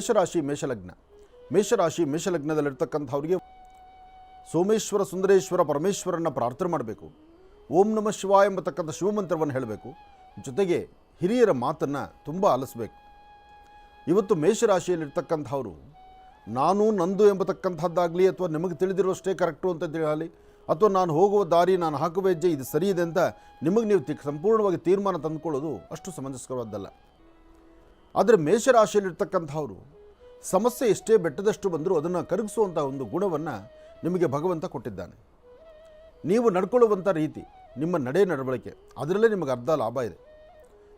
ಮೇಷರಾಶಿ ಮೇಷಲಗ್ನ. ಮೇಷರಾಶಿ ಮೇಷಲಗ್ನದಲ್ಲಿರ್ತಕ್ಕಂಥವ್ರಿಗೆ ಸೋಮೇಶ್ವರ ಸುಂದರೇಶ್ವರ ಪರಮೇಶ್ವರನ ಪ್ರಾರ್ಥನೆ ಮಾಡಬೇಕು. ಓಂ ನಮ ಶಿವ ಎಂಬತಕ್ಕಂಥ ಶಿವಮಂತ್ರವನ್ನು ಹೇಳಬೇಕು. ಜೊತೆಗೆ ಹಿರಿಯರ ಮಾತನ್ನು ತುಂಬ ಆಲಿಸಬೇಕು. ಇವತ್ತು ಮೇಷರಾಶಿಯಲ್ಲಿರ್ತಕ್ಕಂಥವ್ರು, ನಾನು ನಂದು ಎಂಬತಕ್ಕಂಥದ್ದಾಗಲಿ ಅಥವಾ ನಿಮಗೆ ತಿಳಿದಿರುವಷ್ಟೇ ಕರೆಕ್ಟು ಅಂತ ತಿಳಿಯಲಿ ಅಥವಾ ನಾನು ಹೋಗುವ ದಾರಿ, ನಾನು ಹಾಕುವ ಹೆಜ್ಜೆ ಇದು ಸರಿ ಇದೆ ಅಂತ ನಿಮಗೆ ನೀವು ಸಂಪೂರ್ಣವಾಗಿ ತೀರ್ಮಾನ ತಂದುಕೊಳ್ಳೋದು ಅಷ್ಟು ಸಮಂಜಸಕರವಾದ್ದಲ್ಲ ಆದರೆ ಮೇಷರಾಶಿಯಲ್ಲಿರ್ತಕ್ಕಂಥವ್ರು ಸಮಸ್ಯೆ ಎಷ್ಟೇ ಬೆಟ್ಟದಷ್ಟು ಬಂದರೂ ಅದನ್ನು ಕರಗಿಸುವಂಥ ಒಂದು ಗುಣವನ್ನು ನಿಮಗೆ ಭಗವಂತ ಕೊಟ್ಟಿದ್ದಾನೆ. ನೀವು ನಡ್ಕೊಳ್ಳುವಂಥ ರೀತಿ, ನಿಮ್ಮ ನಡೆ ನಡವಳಿಕೆ, ಅದರಲ್ಲೇ ನಿಮಗೆ ಅರ್ಧ ಲಾಭ ಇದೆ.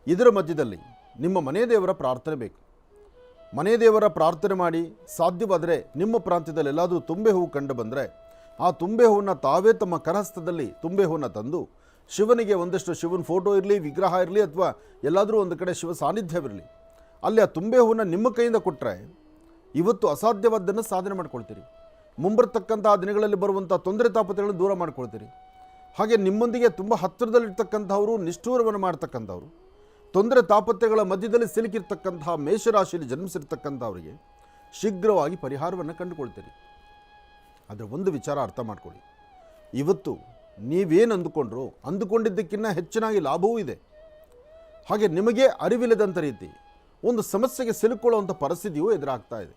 ಇದರ ಮಧ್ಯದಲ್ಲಿ ನಿಮ್ಮ ಮನೆ ದೇವರ ಪ್ರಾರ್ಥನೆ ಬೇಕು. ಮನೆ ದೇವರ ಪ್ರಾರ್ಥನೆ ಮಾಡಿ ಸಾಧ್ಯವಾದರೆ ನಿಮ್ಮ ಪ್ರಾಂತ್ಯದಲ್ಲಿ ಎಲ್ಲಾದರೂ ತುಂಬೆ ಹೂವು ಕಂಡು ಬಂದರೆ ಆ ತುಂಬೆ ಹೂವನ್ನು ತಾವೇ ತಮ್ಮ ಕರಹಸ್ತದಲ್ಲಿ ತುಂಬೆ ಹೂವನ್ನು ತಂದು ಶಿವನಿಗೆ ಒಂದಷ್ಟು ಶಿವನ ಫೋಟೋ ಇರಲಿ, ವಿಗ್ರಹ ಇರಲಿ ಅಥವಾ ಎಲ್ಲಾದರೂ ಒಂದು ಕಡೆ ಶಿವ ಸಾನ್ನಿಧ್ಯವಿರಲಿ ಅಲ್ಲಿ ಆ ತುಂಬೆ ಹೂವನ್ನು ನಿಮ್ಮ ಕೈಯಿಂದ ಕೊಟ್ಟರೆ ಇವತ್ತು ಅಸಾಧ್ಯವಾದ್ದನ್ನು ಸಾಧನೆ ಮಾಡ್ಕೊಳ್ತೀರಿ. ಮುಂಬರ್ತಕ್ಕಂಥ ದಿನಗಳಲ್ಲಿ ಬರುವಂಥ ತೊಂದರೆ ತಾಪತ್ರೆಗಳನ್ನು ದೂರ ಮಾಡ್ಕೊಳ್ತೀರಿ. ಹಾಗೆ ನಿಮ್ಮೊಂದಿಗೆ ತುಂಬ ಹತ್ತಿರದಲ್ಲಿರ್ತಕ್ಕಂಥವರು, ನಿಷ್ಠೂರವನ್ನು ಮಾಡ್ತಕ್ಕಂಥವ್ರು, ತೊಂದರೆ ತಾಪತ್ರೆಗಳ ಮಧ್ಯದಲ್ಲಿ ಸಿಲುಕಿರ್ತಕ್ಕಂತಹ ಮೇಷರಾಶಿಯಲ್ಲಿ ಜನ್ಮಿಸಿರ್ತಕ್ಕಂಥವರಿಗೆ ಶೀಘ್ರವಾಗಿ ಪರಿಹಾರವನ್ನು ಕಂಡುಕೊಳ್ತೀರಿ. ಆದರೆ ಒಂದು ವಿಚಾರ ಅರ್ಥ ಮಾಡ್ಕೊಳ್ಳಿ. ಇವತ್ತು ನೀವೇನು ಅಂದುಕೊಂಡ್ರು ಅಂದುಕೊಂಡಿದ್ದಕ್ಕಿಂತ ಹೆಚ್ಚಿನಾಗಿ ಲಾಭವೂ ಇದೆ. ಹಾಗೆ ನಿಮಗೆ ಅರಿವಿಲ್ಲದಂಥ ರೀತಿ ಒಂದು ಸಮಸ್ಯೆಗೆ ಸಿಲುಕೊಳ್ಳುವಂಥ ಪರಿಸ್ಥಿತಿಯು ಎದುರಾಗ್ತಾ ಇದೆ.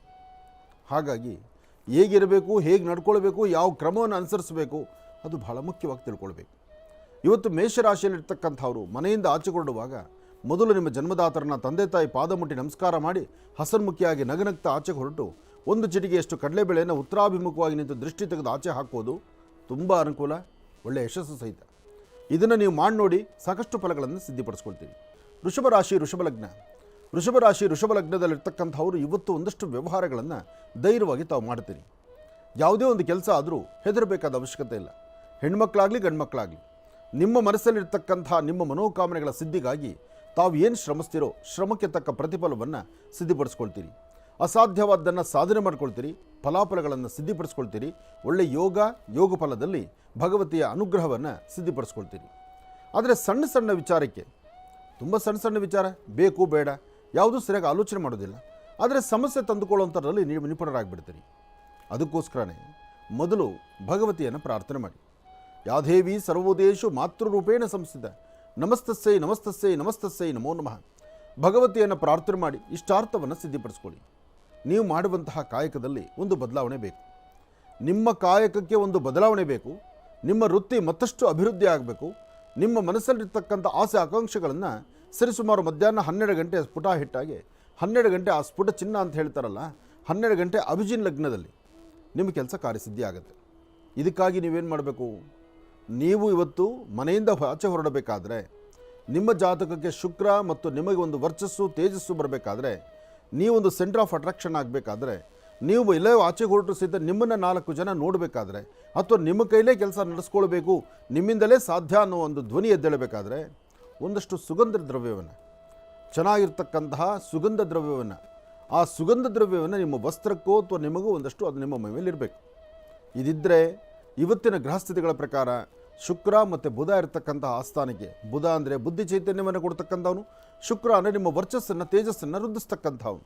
ಹಾಗಾಗಿ ಹೇಗಿರಬೇಕು, ಹೇಗೆ ನಡ್ಕೊಳ್ಬೇಕು, ಯಾವ ಕ್ರಮವನ್ನು ಅನುಸರಿಸಬೇಕು, ಅದು ಬಹಳ ಮುಖ್ಯವಾಗಿ ತಿಳ್ಕೊಳ್ಬೇಕು. ಇವತ್ತು ಮೇಷರಾಶಿಯಲ್ಲಿರ್ತಕ್ಕಂಥವ್ರು ಮನೆಯಿಂದ ಆಚೆ ಹೊರಡುವಾಗ ಮೊದಲು ನಿಮ್ಮ ಜನ್ಮದಾತರನ್ನ ತಂದೆ ತಾಯಿ ಪಾದ ಮುಟ್ಟಿ ನಮಸ್ಕಾರ ಮಾಡಿ ಹಸನ್ಮುಖಿಯಾಗಿ ನಗನಗ್ತಾ ಆಚೆ ಹೊರಟು ಒಂದು ಚಿಟಿಗೆಯಷ್ಟು ಕಡಲೆಬೇಳೆಯನ್ನು ಉತ್ತರಾಭಿಮುಖವಾಗಿ ನಿಂತು ದೃಷ್ಟಿ ತೆಗೆದು ಆಚೆ ಹಾಕೋದು ತುಂಬ ಅನುಕೂಲ ಒಳ್ಳೆಯ ಯಶಸ್ಸು ಸಹಿತ. ಇದನ್ನು ನೀವು ಮಾಡಿ ನೋಡಿ ಸಾಕಷ್ಟು ಫಲಗಳನ್ನು ಸಿದ್ಧಿಪಡಿಸ್ಕೊಳ್ತೀರಿ. ವೃಷಭ ರಾಶಿ ವೃಷಭ ಲಗ್ನ. ವೃಷಭ ರಾಶಿ ವೃಷಭ ಲಗ್ನದಲ್ಲಿರ್ತಕ್ಕಂಥವ್ರು ಇವತ್ತು ಒಂದಷ್ಟು ವ್ಯವಹಾರಗಳನ್ನು ಧೈರ್ಯವಾಗಿ ತಾವು ಮಾಡ್ತೀರಿ. ಯಾವುದೇ ಒಂದು ಕೆಲಸ ಆದರೂ ಹೆದರಬೇಕಾದ ಅವಶ್ಯಕತೆ ಇಲ್ಲ. ಹೆಣ್ಮಕ್ಳಾಗಲಿ ಗಂಡ್ಮಕ್ಳಾಗಲಿ, ನಿಮ್ಮ ಮನಸ್ಸಲ್ಲಿರ್ತಕ್ಕಂಥ ನಿಮ್ಮ ಮನೋಕಾಮನೆಗಳ ಸಿದ್ಧಿಗಾಗಿ ತಾವು ಏನು ಶ್ರಮಿಸ್ತೀರೋ ಶ್ರಮಕ್ಕೆ ತಕ್ಕ ಪ್ರತಿಫಲವನ್ನು ಸಿದ್ಧಿಪಡಿಸ್ಕೊಳ್ತೀರಿ. ಅಸಾಧ್ಯವಾದ್ದನ್ನು ಸಾಧನೆ ಮಾಡ್ಕೊಳ್ತೀರಿ, ಫಲಾಫಲಗಳನ್ನು ಸಿದ್ಧಿಪಡಿಸ್ಕೊಳ್ತೀರಿ ಒಳ್ಳೆಯ ಯೋಗ ಯೋಗ ಫಲದಲ್ಲಿ ಭಗವತಿಯ ಅನುಗ್ರಹವನ್ನು ಸಿದ್ಧಿಪಡಿಸ್ಕೊಳ್ತೀರಿ. ಆದರೆ ಸಣ್ಣ ಸಣ್ಣ ವಿಚಾರಕ್ಕೆ, ತುಂಬ ಸಣ್ಣ ಸಣ್ಣ ವಿಚಾರ, ಬೇಕು, ಬೇಡ ಯಾವುದೂ ಸರಿಯಾಗಿ ಆಲೋಚನೆ ಮಾಡೋದಿಲ್ಲ. ಆದರೆ ಸಮಸ್ಯೆ ತಂದುಕೊಳ್ಳುವಂಥದ್ರಲ್ಲಿ ನೀವು ನಿಪುಣರಾಗಿಬಿಡ್ತೀರಿ. ಅದಕ್ಕೋಸ್ಕರನೇ ಮೊದಲು ಭಗವತಿಯನ್ನು ಪ್ರಾರ್ಥನೆ ಮಾಡಿ. ಯಾದೇವಿ ಸರ್ವೋದೇಶು ಮಾತೃರೂಪೇಣ ಸಂಸ್ಥಿತ ನಮಸ್ತಸ್ಸೈ ನಮಸ್ತಸ್ಸೈ ನಮಸ್ತಸ್ಸೈ ನಮೋ ನಮಃ. ಭಗವತಿಯನ್ನು ಪ್ರಾರ್ಥನೆ ಮಾಡಿ ಇಷ್ಟಾರ್ಥವನ್ನು ಸಿದ್ಧಿಪಡಿಸ್ಕೊಳ್ಳಿ. ನೀವು ಮಾಡುವಂತಹ ಕಾಯಕದಲ್ಲಿ ಒಂದು ಬದಲಾವಣೆ ಬೇಕು. ನಿಮ್ಮ ಕಾಯಕಕ್ಕೆ ಒಂದು ಬದಲಾವಣೆ ಬೇಕು. ನಿಮ್ಮ ವೃತ್ತಿ ಮತ್ತಷ್ಟು ಅಭಿವೃದ್ಧಿ ಆಗಬೇಕು. ನಿಮ್ಮ ಮನಸ್ಸಲ್ಲಿರ್ತಕ್ಕಂಥ ಆಸೆ, ಆಕಾಂಕ್ಷೆಗಳನ್ನು ಸರಿಸುಮಾರು ಮಧ್ಯಾಹ್ನ ಹನ್ನೆರಡು ಗಂಟೆ ಸ್ಫುಟ ಹಿಟ್ಟಾಗಿ, ಹನ್ನೆರಡು ಗಂಟೆ ಆ ಸ್ಫುಟ ಚಿನ್ನ ಅಂತ ಹೇಳ್ತಾರಲ್ಲ, ಹನ್ನೆರಡು ಗಂಟೆ ಅಭಿಜಿನ್ ಲಗ್ನದಲ್ಲಿ ನಿಮ್ಮ ಕೆಲಸ ಕಾರ್ಯಸಿದ್ಧಿ ಆಗುತ್ತೆ. ಇದಕ್ಕಾಗಿ ನೀವೇನು ಮಾಡಬೇಕು? ನೀವು ಇವತ್ತು ಮನೆಯಿಂದ ಆಚೆ ಹೊರಡಬೇಕಾದ್ರೆ, ನಿಮ್ಮ ಜಾತಕಕ್ಕೆ ಶುಕ್ರ ಮತ್ತು ನಿಮಗೆ ಒಂದು ವರ್ಚಸ್ಸು, ತೇಜಸ್ಸು ಬರಬೇಕಾದ್ರೆ, ನೀವೊಂದು ಸೆಂಟರ್ ಆಫ್ ಅಟ್ರಾಕ್ಷನ್ ಆಗಬೇಕಾದ್ರೆ, ನೀವು ಎಲ್ಲೇ ಆಚೆ ಹೊರಟು ಸಹಿತ ನಿಮ್ಮನ್ನು ನಾಲ್ಕು ಜನ ನೋಡಬೇಕಾದ್ರೆ, ಅಥವಾ ನಿಮ್ಮ ಕೈಲೇ ಕೆಲಸ ನಡೆಸ್ಕೊಳ್ಬೇಕು, ನಿಮ್ಮಿಂದಲೇ ಸಾಧ್ಯ ಅನ್ನೋ ಒಂದು ಧ್ವನಿ ಎದ್ದೇಳಬೇಕಾದ್ರೆ ಒಂದಷ್ಟು ಸುಗಂಧ ದ್ರವ್ಯವನ್ನು. ಚೆನ್ನಾಗಿರ್ತಕ್ಕಂತಹ ಸುಗಂಧ ದ್ರವ್ಯವನ್ನು. ಆ ಸುಗಂಧ ದ್ರವ್ಯವನ್ನು ನಿಮ್ಮ ವಸ್ತ್ರಕ್ಕೋ ಅಥವಾ ನಿಮಗೂ ಒಂದಷ್ಟು ಅದು ನಿಮ್ಮ ಮೈ ಇದಿದ್ದರೆ ಇವತ್ತಿನ ಗೃಹಸ್ಥಿತಿಗಳ ಪ್ರಕಾರ ಶುಕ್ರ ಮತ್ತು ಬುಧ ಇರತಕ್ಕಂತಹ ಆಸ್ಥಾನಕ್ಕೆ, ಬುಧ ಅಂದರೆ ಬುದ್ಧಿ ಚೈತನ್ಯವನ್ನು ಕೊಡ್ತಕ್ಕಂಥವನು, ಶುಕ್ರ ಅಂದರೆ ನಿಮ್ಮ ವರ್ಚಸ್ಸನ್ನು, ತೇಜಸ್ಸನ್ನು ವೃದ್ಧಿಸ್ತಕ್ಕಂಥವನು.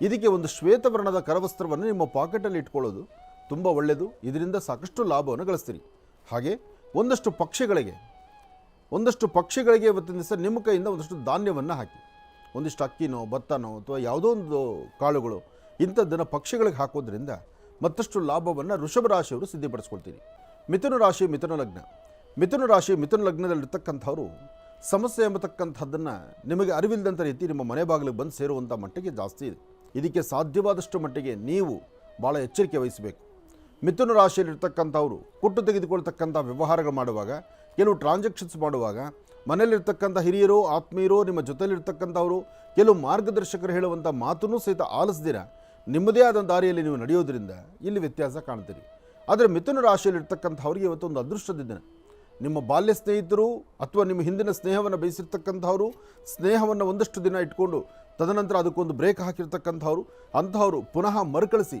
ಇದಕ್ಕೆ ಒಂದು ಶ್ವೇತವರ್ಣದ ಕರವಸ್ತ್ರವನ್ನು ನಿಮ್ಮ ಪಾಕೆಟಲ್ಲಿ ಇಟ್ಕೊಳ್ಳೋದು ತುಂಬ ಒಳ್ಳೆಯದು ಇದರಿಂದ ಸಾಕಷ್ಟು ಲಾಭವನ್ನು ಗಳಿಸ್ತೀರಿ. ಹಾಗೆ ಒಂದಷ್ಟು ಪಕ್ಷಿಗಳಿಗೆ ಒಂದಷ್ಟು ಪಕ್ಷಿಗಳಿಗೆ ಇವತ್ತಿನ ದಿವಸ ನಿಮ್ಮ ಕೈಯಿಂದ ಒಂದಷ್ಟು ಧಾನ್ಯವನ್ನು ಹಾಕಿ. ಒಂದಿಷ್ಟು ಅಕ್ಕಿನೋ, ಭತ್ತನೋ ಅಥವಾ ಯಾವುದೋ ಒಂದು ಕಾಳುಗಳು ಇಂಥದ್ದನ್ನು ಪಕ್ಷಿಗಳಿಗೆ ಹಾಕೋದ್ರಿಂದ ಮತ್ತಷ್ಟು ಲಾಭವನ್ನು ಋಷಭ ರಾಶಿಯವರು ಸಿದ್ಧಪಡಿಸ್ಕೊಳ್ತೀರಿ ಮಿಥುನ ರಾಶಿ, ಮಿಥುನ ಲಗ್ನ. ಮಿಥುನ ರಾಶಿ, ಮಿಥುನ ಲಗ್ನದಲ್ಲಿರ್ತಕ್ಕಂಥವ್ರು ಸಮಸ್ಯೆ ಎಂಬತಕ್ಕಂಥದ್ದನ್ನು ನಿಮಗೆ ಅರಿವಿಲ್ಲದಂಥ ರೀತಿ ನಿಮ್ಮ ಮನೆ ಬಾಗಿಲಿಗೆ ಬಂದು ಸೇರುವಂಥ ಮಟ್ಟಿಗೆ ಜಾಸ್ತಿ ಇದೆ. ಇದಕ್ಕೆ ಸಾಧ್ಯವಾದಷ್ಟು ಮಟ್ಟಿಗೆ ನೀವು ಭಾಳ ಎಚ್ಚರಿಕೆ ವಹಿಸಬೇಕು. ಮಿಥುನ ರಾಶಿಯಲ್ಲಿರ್ತಕ್ಕಂಥವರು ಕೊಟ್ಟು ತೆಗೆದುಕೊಳ್ತಕ್ಕಂಥ ವ್ಯವಹಾರಗಳು ಮಾಡುವಾಗ ಕೆಲವು ಟ್ರಾನ್ಸಾಕ್ಷನ್ಸ್ ಮಾಡುವಾಗ ಮನೆಯಲ್ಲಿರ್ತಕ್ಕಂಥ ಹಿರಿಯರು, ಆತ್ಮೀಯರು, ನಿಮ್ಮ ಜೊತೆಯಲ್ಲಿರ್ತಕ್ಕಂಥವರು, ಕೆಲವು ಮಾರ್ಗದರ್ಶಕರು ಹೇಳುವಂಥ ಮಾತನ್ನು ಸಹಿತ ಆಲಿಸ್ದಿರ, ನಿಮ್ಮದೇ ಆದ ದಾರಿಯಲ್ಲಿ ನೀವು ನಡೆಯೋದ್ರಿಂದ ಇಲ್ಲಿ ವ್ಯತ್ಯಾಸ ಕಾಣ್ತೀರಿ ಆದರೆ ಮಿಥುನ ರಾಶಿಯಲ್ಲಿರ್ತಕ್ಕಂಥವ್ರಿಗೆ ಇವತ್ತೊಂದು ಅದೃಷ್ಟದ ದಿನ ನಿಮ್ಮ ಬಾಲ್ಯ ಸ್ನೇಹಿತರು ಅಥವಾ ನಿಮ್ಮ ಹಿಂದಿನ ಸ್ನೇಹವನ್ನು ಬಯಸಿರ್ತಕ್ಕಂಥವ್ರು ಸ್ನೇಹವನ್ನು ಒಂದಷ್ಟು ದಿನ ಇಟ್ಕೊಂಡು ತದನಂತರ ಅದಕ್ಕೊಂದು ಬ್ರೇಕ್ ಹಾಕಿರ್ತಕ್ಕಂಥವ್ರು, ಅಂಥವರು ಪುನಃ ಮರುಕಳಿಸಿ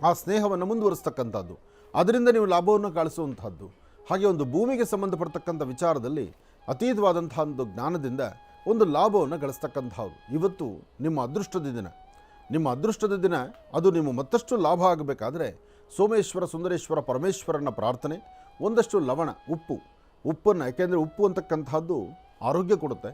ಆ ಸ್ನೇಹವನ್ನು ಮುಂದುವರಿಸ್ತಕ್ಕಂಥದ್ದು. ಅದರಿಂದ ನೀವು ಲಾಭವನ್ನು ಗಳಿಸುವಂಥದ್ದು ಹಾಗೆ ಒಂದು ಭೂಮಿಗೆ ಸಂಬಂಧಪಡ್ತಕ್ಕಂಥ ವಿಚಾರದಲ್ಲಿ ಅತೀತವಾದಂಥ ಒಂದು ಜ್ಞಾನದಿಂದ ಒಂದು ಲಾಭವನ್ನು ಗಳಿಸ್ತಕ್ಕಂಥವ್ರು. ಇವತ್ತು ನಿಮ್ಮ ಅದೃಷ್ಟದ ದಿನ. ನಿಮ್ಮ ಅದೃಷ್ಟದ ದಿನ ಅದು ನಿಮ್ಮ ಮತ್ತಷ್ಟು ಲಾಭ ಆಗಬೇಕಾದ್ರೆ ಸೋಮೇಶ್ವರ ಸುಂದರೇಶ್ವರ ಪರಮೇಶ್ವರನ ಪ್ರಾರ್ಥನೆ, ಒಂದಷ್ಟು ಲವಣ, ಉಪ್ಪು. ಉಪ್ಪನ್ನು ಯಾಕೆಂದರೆ ಉಪ್ಪು ಅಂತಕ್ಕಂಥದ್ದು ಆರೋಗ್ಯ ಕೊಡುತ್ತೆ,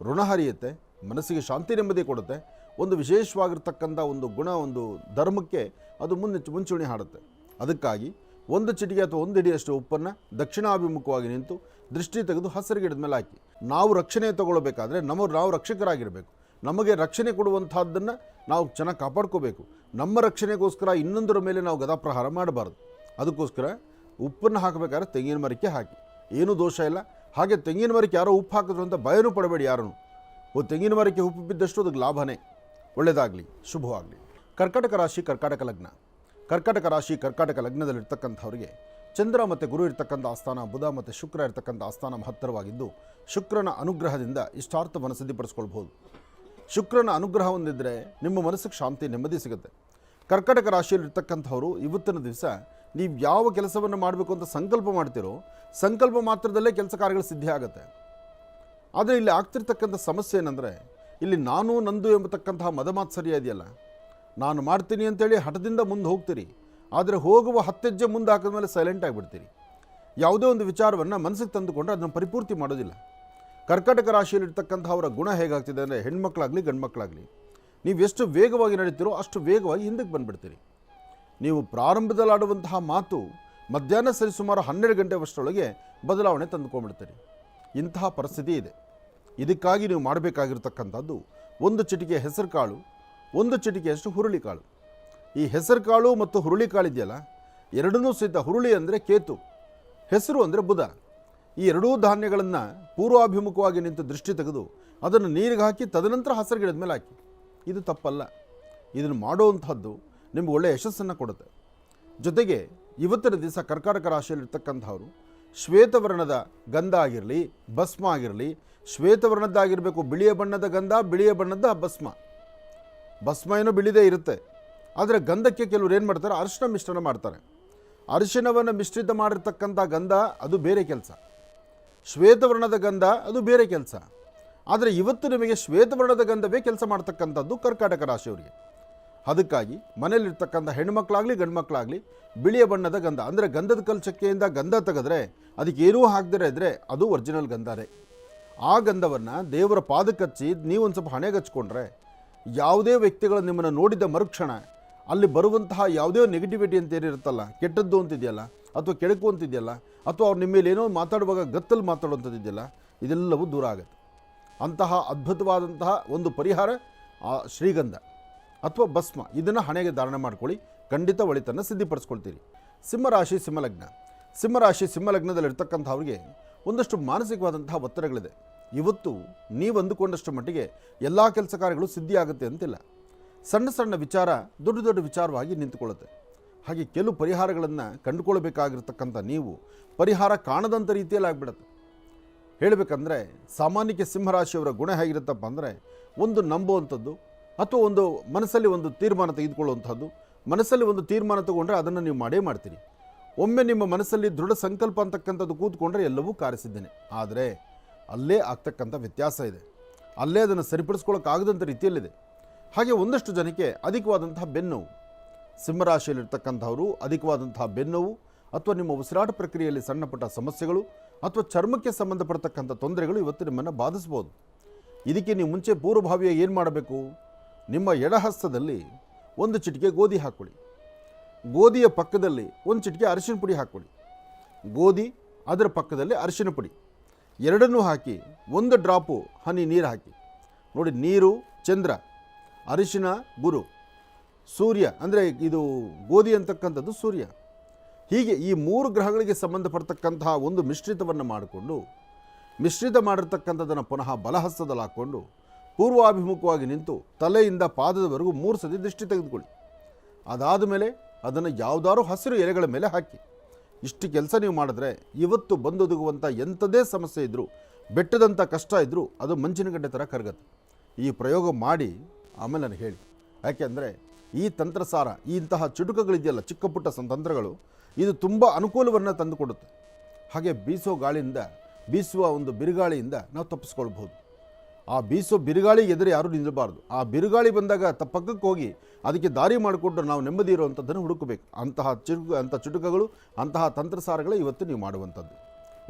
ಋಣ ಹರಿಯುತ್ತೆ, ಮನಸ್ಸಿಗೆ ಶಾಂತಿ ನೆಮ್ಮದಿ ಕೊಡುತ್ತೆ. ಒಂದು ವಿಶೇಷವಾಗಿರ್ತಕ್ಕಂಥ ಒಂದು ಗುಣ, ಒಂದು ಧರ್ಮಕ್ಕೆ ಅದು ಮುನ್ನೆ ಮುಂಚೂಣಿ ಹಾಡುತ್ತೆ. ಅದಕ್ಕಾಗಿ ಒಂದು ಚಿಟಿಗೆ ಅಥವಾ ಒಂದು ಹಿಡಿಯಷ್ಟು ಉಪ್ಪನ್ನು ದಕ್ಷಿಣಾಭಿಮುಖವಾಗಿ ನಿಂತು ದೃಷ್ಟಿ ತೆಗೆದು ಹಸಿರು ಗಿಡದ ಮೇಲೆ ಹಾಕಿ. ನಾವು ರಕ್ಷಣೆ ತಗೊಳ್ಬೇಕಾದ್ರೆ ನಮ್ಮ ನಾವು ರಕ್ಷಕರಾಗಿರಬೇಕು. ನಮಗೆ ರಕ್ಷಣೆ ಕೊಡುವಂಥದ್ದನ್ನು ನಾವು ಚೆನ್ನಾಗಿ ಕಾಪಾಡ್ಕೋಬೇಕು. ನಮ್ಮ ರಕ್ಷಣೆಗೋಸ್ಕರ ಇನ್ನೊಂದರ ಮೇಲೆ ನಾವು ಗದಾಪ್ರಹಾರ ಮಾಡಬಾರ್ದು. ಅದಕ್ಕೋಸ್ಕರ ಉಪ್ಪನ್ನು ಹಾಕಬೇಕಾದ್ರೆ ತೆಂಗಿನ ಮರಕ್ಕೆ ಹಾಕಿ. ಏನೂ ದೋಷ ಇಲ್ಲ. ಹಾಗೆ ತೆಂಗಿನ ಮರಕ್ಕೆ ಯಾರೋ ಉಪ್ಪು ಹಾಕಿದ್ರು ಅಂತ ಭಯನೂ ಪಡಬೇಡಿ ಯಾರೂ ಓ, ತೆಂಗಿನ ಮರಕ್ಕೆ ಉಪ್ಪು ಬಿದ್ದಷ್ಟು ಅದಕ್ಕೆ ಲಾಭನೇ. ಒಳ್ಳೆಯದಾಗಲಿ ಶುಭವಾಗಲಿ. ಕರ್ಕಾಟಕ ರಾಶಿ ಕರ್ಕಾಟಕ ಲಗ್ನ. ಕರ್ಕಾಟಕ ರಾಶಿ ಕರ್ಕಾಟಕ ಲಗ್ನದಲ್ಲಿರ್ತಕ್ಕಂಥವರಿಗೆ ಚಂದ್ರ ಮತ್ತು ಗುರು ಇರ್ತಕ್ಕಂಥ ಆಸ್ಥಾನ, ಬುಧ ಮತ್ತು ಶುಕ್ರ ಇರ್ತಕ್ಕಂಥ ಆಸ್ಥಾನ ಮಹತ್ತರವಾಗಿದ್ದು, ಶುಕ್ರನ ಅನುಗ್ರಹದಿಂದ ಇಷ್ಟಾರ್ಥವನ್ನು ಸಿದ್ಧಪಡಿಸ್ಕೊಳ್ಬೋದು ಶುಕ್ರನ ಅನುಗ್ರಹ ಹೊಂದಿದ್ರೆ ನಿಮ್ಮ ಮನಸ್ಸಿಗೆ ಶಾಂತಿ ನೆಮ್ಮದಿ ಸಿಗುತ್ತೆ. ಕರ್ಕಾಟಕ ರಾಶಿಯಲ್ಲಿರ್ತಕ್ಕಂಥವರು ಇವತ್ತಿನ ದಿವಸ ನೀವು ಯಾವ ಕೆಲಸವನ್ನು ಮಾಡಬೇಕು ಅಂತ ಸಂಕಲ್ಪ ಮಾಡ್ತಿರೋ, ಸಂಕಲ್ಪ ಮಾತ್ರದಲ್ಲೇ ಕೆಲಸ ಕಾರ್ಯಗಳು ಸಿದ್ಧಿ ಆಗುತ್ತೆ. ಆದರೆ ಇಲ್ಲಿ ಆಗ್ತಿರ್ತಕ್ಕಂಥ ಸಮಸ್ಯೆ ಏನಂದರೆ, ಇಲ್ಲಿ ನಾನು ನಂದು ಎಂಬತಕ್ಕಂತಹ ಮದಮಾತ್ಸರ್ಯ ಇದೆಯಲ್ಲ ನಾನು ಮಾಡ್ತೀನಿ ಅಂತೇಳಿ ಹಠದಿಂದ ಮುಂದೆ ಹೋಗ್ತೀರಿ. ಆದರೆ ಹೋಗುವ ಹತ್ತೆಜ್ಜೆ ಮುಂದೆ ಹಾಕಿದ ಮೇಲೆ ಸೈಲೆಂಟ್ ಆಗಿಬಿಡ್ತೀರಿ. ಯಾವುದೇ ಒಂದು ವಿಚಾರವನ್ನು ಮನಸ್ಸಿಗೆ ತಂದುಕೊಂಡ್ರೆ ಅದನ್ನು ಪರಿಪೂರ್ತಿ ಮಾಡೋದಿಲ್ಲ. ಕರ್ಕಾಟಕ ರಾಶಿಯಲ್ಲಿರ್ತಕ್ಕಂಥ ಅವರ ಗುಣ ಹೇಗಾಗ್ತಿದೆ ಅಂದರೆ ಹೆಣ್ಮಕ್ಳಾಗಲಿ, ಗಂಡ್ಮಕ್ಳಾಗಲಿ. ನೀವು ಎಷ್ಟು ವೇಗವಾಗಿ ನಡೀತೀರೋ ಅಷ್ಟು ವೇಗವಾಗಿ ಹಿಂದಕ್ಕೆ ಬಂದುಬಿಡ್ತೀರಿ. ನೀವು ಪ್ರಾರಂಭದಲ್ಲಿ ಆಡುವಂತಹ ಮಾತು ಮಧ್ಯಾಹ್ನ ಸರಿಸುಮಾರು ಹನ್ನೆರಡು ಗಂಟೆ ವರ್ಷದೊಳಗೆ ಬದಲಾವಣೆ ತಂದುಕೊಂಡ್ಬಿಡ್ತೀರಿ. ಇಂತಹ ಪರಿಸ್ಥಿತಿ ಇದೆ. ಇದಕ್ಕಾಗಿ ನೀವು ಮಾಡಬೇಕಾಗಿರ್ತಕ್ಕಂಥದ್ದು ಒಂದು ಚಿಟಿಕೆ ಹೆಸರು ಕಾಳು ಒಂದು ಚಿಟಿಕೆಯಷ್ಟು ಹುರುಳಿಕಾಳು ಈ ಹೆಸರು ಕಾಳು ಮತ್ತು ಹುರುಳಿಕಾಳು ಇದೆಯಲ್ಲ, ಎರಡನ್ನೂ ಸಹಿತ ಹುರುಳಿ ಅಂದರೆ ಕೇತು, ಹೆಸರು ಅಂದರೆ ಬುಧ. ಈ ಎರಡೂ ಧಾನ್ಯಗಳನ್ನು ಪೂರ್ವಾಭಿಮುಖವಾಗಿ ನಿಂತು ದೃಷ್ಟಿ ತೆಗೆದು ಅದನ್ನು ನೀರಿಗೆ ಹಾಕಿ ತದನಂತರ ಹಸಿರು ಗಿಡದ ಮೇಲೆ ಹಾಕಿ. ಇದು ತಪ್ಪಲ್ಲ. ಇದನ್ನು ಮಾಡುವಂಥದ್ದು ನಿಮ್ಗೆ ಒಳ್ಳೆಯ ಯಶಸ್ಸನ್ನು ಕೊಡುತ್ತೆ. ಜೊತೆಗೆ ಇವತ್ತಿನ ದಿವಸ ಕರ್ಕಾಟಕ ರಾಶಿಯಲ್ಲಿರ್ತಕ್ಕಂಥವ್ರು, ಶ್ವೇತವರ್ಣದ ಗಂಧ ಆಗಿರಲಿ, ಭಸ್ಮ ಆಗಿರಲಿ, ಶ್ವೇತವರ್ಣದ್ದಾಗಿರಬೇಕು, ಬಿಳಿಯ ಬಣ್ಣದ ಗಂಧ, ಬಿಳಿಯ ಬಣ್ಣದ ಭಸ್ಮ. ಭಸ್ಮ ಏನೋ ಬಿಳಿದೇ ಇರುತ್ತೆ. ಆದರೆ ಗಂಧಕ್ಕೆ ಕೆಲವರು ಏನು ಮಾಡ್ತಾರೆ? ಅರಿಶಿನ ಮಿಶ್ರಣ ಮಾಡ್ತಾರೆ. ಅರಿಶಿನವನ್ನು ಮಿಶ್ರಿತ ಮಾಡಿರ್ತಕ್ಕಂಥ ಗಂಧ ಅದು ಬೇರೆ ಕೆಲಸ. ಶ್ವೇತವರ್ಣದ ಗಂಧ ಅದು ಬೇರೆ ಕೆಲಸ. ಆದರೆ ಇವತ್ತು ನಿಮಗೆ ಶ್ವೇತವರ್ಣದ ಗಂಧವೇ ಕೆಲಸ ಮಾಡ್ತಕ್ಕಂಥದ್ದು ಕರ್ಕಾಟಕ ರಾಶಿಯವರಿಗೆ. ಅದಕ್ಕಾಗಿ ಮನೇಲಿರ್ತಕ್ಕಂಥ ಹೆಣ್ಮಕ್ಳಾಗಲಿ, ಗಂಡ್ಮಕ್ಳಾಗಲಿ ಬಿಳಿಯ ಬಣ್ಣದ ಗಂಧ, ಅಂದರೆ ಗಂಧದ ಕಲ್ಚಕ್ಕೆಯಿಂದ ಗಂಧ ತೆಗೆದ್ರೆ ಅದಕ್ಕೆ ಏನೂ ಹಾಕದಿರ ಇದ್ದರೆ ಅದು ಒರಿಜಿನಲ್ ಗಂಧನೇ ಆ ಗಂಧವನ್ನು ದೇವರ ಪಾದಕ್ಕಚ್ಚಿ ನೀವು ಒಂದು ಸ್ವಲ್ಪ ಹಣೆಗೆ ಹಚ್ಕೊಂಡ್ರೆ ಯಾವುದೇ ವ್ಯಕ್ತಿಗಳು ನಿಮ್ಮನ್ನು ನೋಡಿದ ಮರುಕ್ಷಣ, ಅಲ್ಲಿ ಬರುವಂತಹ ಯಾವುದೇ ನೆಗೆಟಿವಿಟಿ ಅಂತ ಏನಿರುತ್ತಲ್ಲ, ಕೆಟ್ಟದ್ದು ಅಂತಿದೆಯಲ್ಲ, ಅಥವಾ ಕೆಡಕು ಅಂತಿದೆಯಲ್ಲ, ಅಥವಾ ಅವ್ರು ನಿಮ್ಮ ಮೇಲೆ ಏನೋ ಮಾತಾಡುವಾಗ ಗತ್ತಲ್ಲಿ ಮಾತಾಡುವಂಥದ್ದು ಇದೆಯಲ್ಲ, ಇದೆಲ್ಲವೂ ದೂರ ಆಗುತ್ತೆ. ಅಂತಹ ಅದ್ಭುತವಾದಂತಹ ಒಂದು ಪರಿಹಾರ ಆ ಶ್ರೀಗಂಧ ಅಥವಾ ಭಸ್ಮ, ಇದನ್ನು ಹಣೆಗೆ ಧಾರಣೆ ಮಾಡ್ಕೊಳ್ಳಿ, ಖಂಡಿತ ಒಳಿತನ್ನು ಸಿದ್ಧಿಪಡಿಸ್ಕೊಳ್ತೀರಿ. ಸಿಂಹರಾಶಿ, ಸಿಂಹಲಗ್ನ. ಸಿಂಹರಾಶಿ, ಸಿಂಹಲಗ್ನದಲ್ಲಿರ್ತಕ್ಕಂಥವ್ರಿಗೆ ಒಂದಷ್ಟು ಮಾನಸಿಕವಾದಂತಹ ಒತ್ತಡಗಳಿದೆ. ಇವತ್ತು ನೀವು ಅಂದುಕೊಂಡಷ್ಟು ಮಟ್ಟಿಗೆ ಎಲ್ಲ ಕೆಲಸ ಕಾರ್ಯಗಳು ಸಿದ್ಧಿಯಾಗುತ್ತೆ ಅಂತಿಲ್ಲ. ಸಣ್ಣ ಸಣ್ಣ ವಿಚಾರ ದೊಡ್ಡ ದೊಡ್ಡ ವಿಚಾರವಾಗಿ ನಿಂತುಕೊಳ್ಳುತ್ತೆ. ಹಾಗೆ ಕೆಲವು ಪರಿಹಾರಗಳನ್ನು ಕಂಡುಕೊಳ್ಬೇಕಾಗಿರ್ತಕ್ಕಂಥ ನೀವು ಪರಿಹಾರ ಕಾಣದಂಥ ರೀತಿಯಲ್ಲಿ ಆಗಿಬಿಡುತ್ತೆ. ಹೇಳಬೇಕಂದ್ರೆ ಸಾಮಾನ್ಯಕ್ಕೆ ಸಿಂಹರಾಶಿಯವರ ಗುಣ ಹೇಗಿರುತ್ತಪ್ಪ ಅಂದರೆ ಒಂದು ನಂಬುವಂಥದ್ದು ಅಥವಾ ಒಂದು ಮನಸ್ಸಲ್ಲಿ ಒಂದು ತೀರ್ಮಾನ ತೆಗೆದುಕೊಳ್ಳುವಂಥದ್ದು. ಮನಸ್ಸಲ್ಲಿ ಒಂದು ತೀರ್ಮಾನ ತಗೊಂಡ್ರೆ ಅದನ್ನು ನೀವು ಮಾಡೇ ಮಾಡ್ತೀರಿ. ಒಮ್ಮೆ ನಿಮ್ಮ ಮನಸ್ಸಲ್ಲಿ ದೃಢ ಸಂಕಲ್ಪ ಅಂತಕ್ಕಂಥದ್ದು ಕೂತ್ಕೊಂಡ್ರೆ ಎಲ್ಲವೂ ಕಾರಿಸಿದ್ದೇನೆ ಆದರೆ ಅಲ್ಲೇ ಆಗ್ತಕ್ಕಂಥ ವ್ಯತ್ಯಾಸ ಇದೆ. ಅಲ್ಲೇ ಅದನ್ನು ಸರಿಪಡಿಸ್ಕೊಳ್ಳೋಕ್ಕಾಗದಂಥ ರೀತಿಯಲ್ಲಿದೆ. ಹಾಗೆ ಒಂದಷ್ಟು ಜನಕ್ಕೆ ಅಧಿಕವಾದಂತಹ ಬೆನ್ನೋವು ಸಿಂಹರಾಶಿಯಲ್ಲಿರ್ತಕ್ಕಂಥವರು ಅಧಿಕವಾದಂತಹ ಬೆನ್ನೋವು ಅಥವಾ ನಿಮ್ಮ ಉಸಿರಾಟ ಪ್ರಕ್ರಿಯೆಯಲ್ಲಿ ಸಣ್ಣಪುಟ್ಟ ಸಮಸ್ಯೆಗಳು ಅಥವಾ ಚರ್ಮಕ್ಕೆ ಸಂಬಂಧಪಡ್ತಕ್ಕಂಥ ತೊಂದರೆಗಳು ಇವತ್ತು ನಿಮ್ಮನ್ನು ಬಾಧಿಸ್ಬೋದು. ಇದಕ್ಕೆ ನೀವು ಮುಂಚೆ ಪೂರ್ವಭಾವಿಯಾಗಿ ಏನು ಮಾಡಬೇಕು? ನಿಮ್ಮ ಎಡಹಸ್ತದಲ್ಲಿ ಒಂದು ಚಿಟಿಕೆ ಗೋಧಿ ಹಾಕ್ಕೊಳ್ಳಿ. ಗೋಧಿಯ ಪಕ್ಕದಲ್ಲಿ ಒಂದು ಚಿಟಿಕೆ ಅರಿಶಿನ ಪುಡಿ ಹಾಕ್ಕೊಳ್ಳಿ. ಗೋಧಿ, ಅದರ ಪಕ್ಕದಲ್ಲಿ ಅರಿಶಿನ ಪುಡಿ. ಎರಡನ್ನೂ ಹಾಕಿ, ಒಂದು ಡ್ರಾಪು ಹನಿ ನೀರು ಹಾಕಿ. ನೋಡಿ, ನೀರು, ಚಂದ್ರ, ಅರಿಶಿನ, ಗುರು, ಸೂರ್ಯ, ಅಂದರೆ ಇದು ಗೋಧಿ ಅಂತಕ್ಕಂಥದ್ದು ಸೂರ್ಯ. ಹೀಗೆ ಈ ಮೂರು ಗ್ರಹಗಳಿಗೆ ಸಂಬಂಧಪಡ್ತಕ್ಕಂತಹ ಒಂದು ಮಿಶ್ರಿತವನ್ನು ಮಾಡಿಕೊಂಡು, ಮಿಶ್ರಿತ ಮಾಡಿರ್ತಕ್ಕಂಥದ್ದನ್ನು ಪುನಃ ಬಲಹಸ್ತದಲ್ಲಿ ಹಾಕ್ಕೊಂಡು, ಪೂರ್ವಾಭಿಮುಖವಾಗಿ ನಿಂತು ತಲೆಯಿಂದ ಪಾದದವರೆಗೂ ಮೂರು ಸತಿ ದೃಷ್ಟಿ ತೆಗೆದುಕೊಳ್ಳಿ. ಅದಾದ ಮೇಲೆ ಅದನ್ನು ಯಾವುದಾದ್ರೂ ಹಸಿರು ಎಲೆಗಳ ಮೇಲೆ ಹಾಕಿ. ಇಷ್ಟು ಕೆಲಸ ನೀವು ಮಾಡಿದ್ರೆ ಇವತ್ತು ಬಂದೊದಗುವಂಥ ಎಂಥದೇ ಸಮಸ್ಯೆ ಇದ್ದರೂ ಬೆಟ್ಟದಂಥ ಕಷ್ಟ ಇದ್ದರೂ ಅದು ಮಂಚಿನಗಡ್ಡೆ ಥರ ಕರಗತ್ತೆ. ಈ ಪ್ರಯೋಗ ಮಾಡಿ ಆಮೇಲೆ ನಾನು ಹೇಳಿ. ಯಾಕೆಂದರೆ ಈ ತಂತ್ರಸಾರ, ಈ ಇಂತಹ ಚುಟುಕಗಳಿದೆಯಲ್ಲ, ಚಿಕ್ಕ ಪುಟ್ಟ ತಂತ್ರಗಳು, ಇದು ತುಂಬ ಅನುಕೂಲವನ್ನು ತಂದುಕೊಡುತ್ತೆ. ಹಾಗೆ ಬೀಸೋ ಗಾಳಿಯಿಂದ, ಬೀಸುವ ಒಂದು ಬಿರುಗಾಳಿಯಿಂದ ನಾವು ತಪ್ಪಿಸ್ಕೊಳ್ಬೋದು ಆ ಬೀಸೋ ಬಿರುಗಾಳಿ ಎದುರು ಯಾರೂ ನಿಲ್ಲಬಾರ್ದು ಆ ಬಿರುಗಾಳಿ ಬಂದಾಗ ತ ಹೋಗಿ ಅದಕ್ಕೆ ದಾರಿ ಮಾಡಿಕೊಂಡು ನಾವು ನೆಮ್ಮದಿ ಇರುವಂಥದ್ದನ್ನು ಹುಡುಕಬೇಕು. ಅಂತಹ ಚಿರು, ಅಂಥ ಚುಟುಕಗಳು, ಅಂತಹ ತಂತ್ರಸಾರಗಳೇ ಇವತ್ತು ನೀವು ಮಾಡುವಂಥದ್ದು.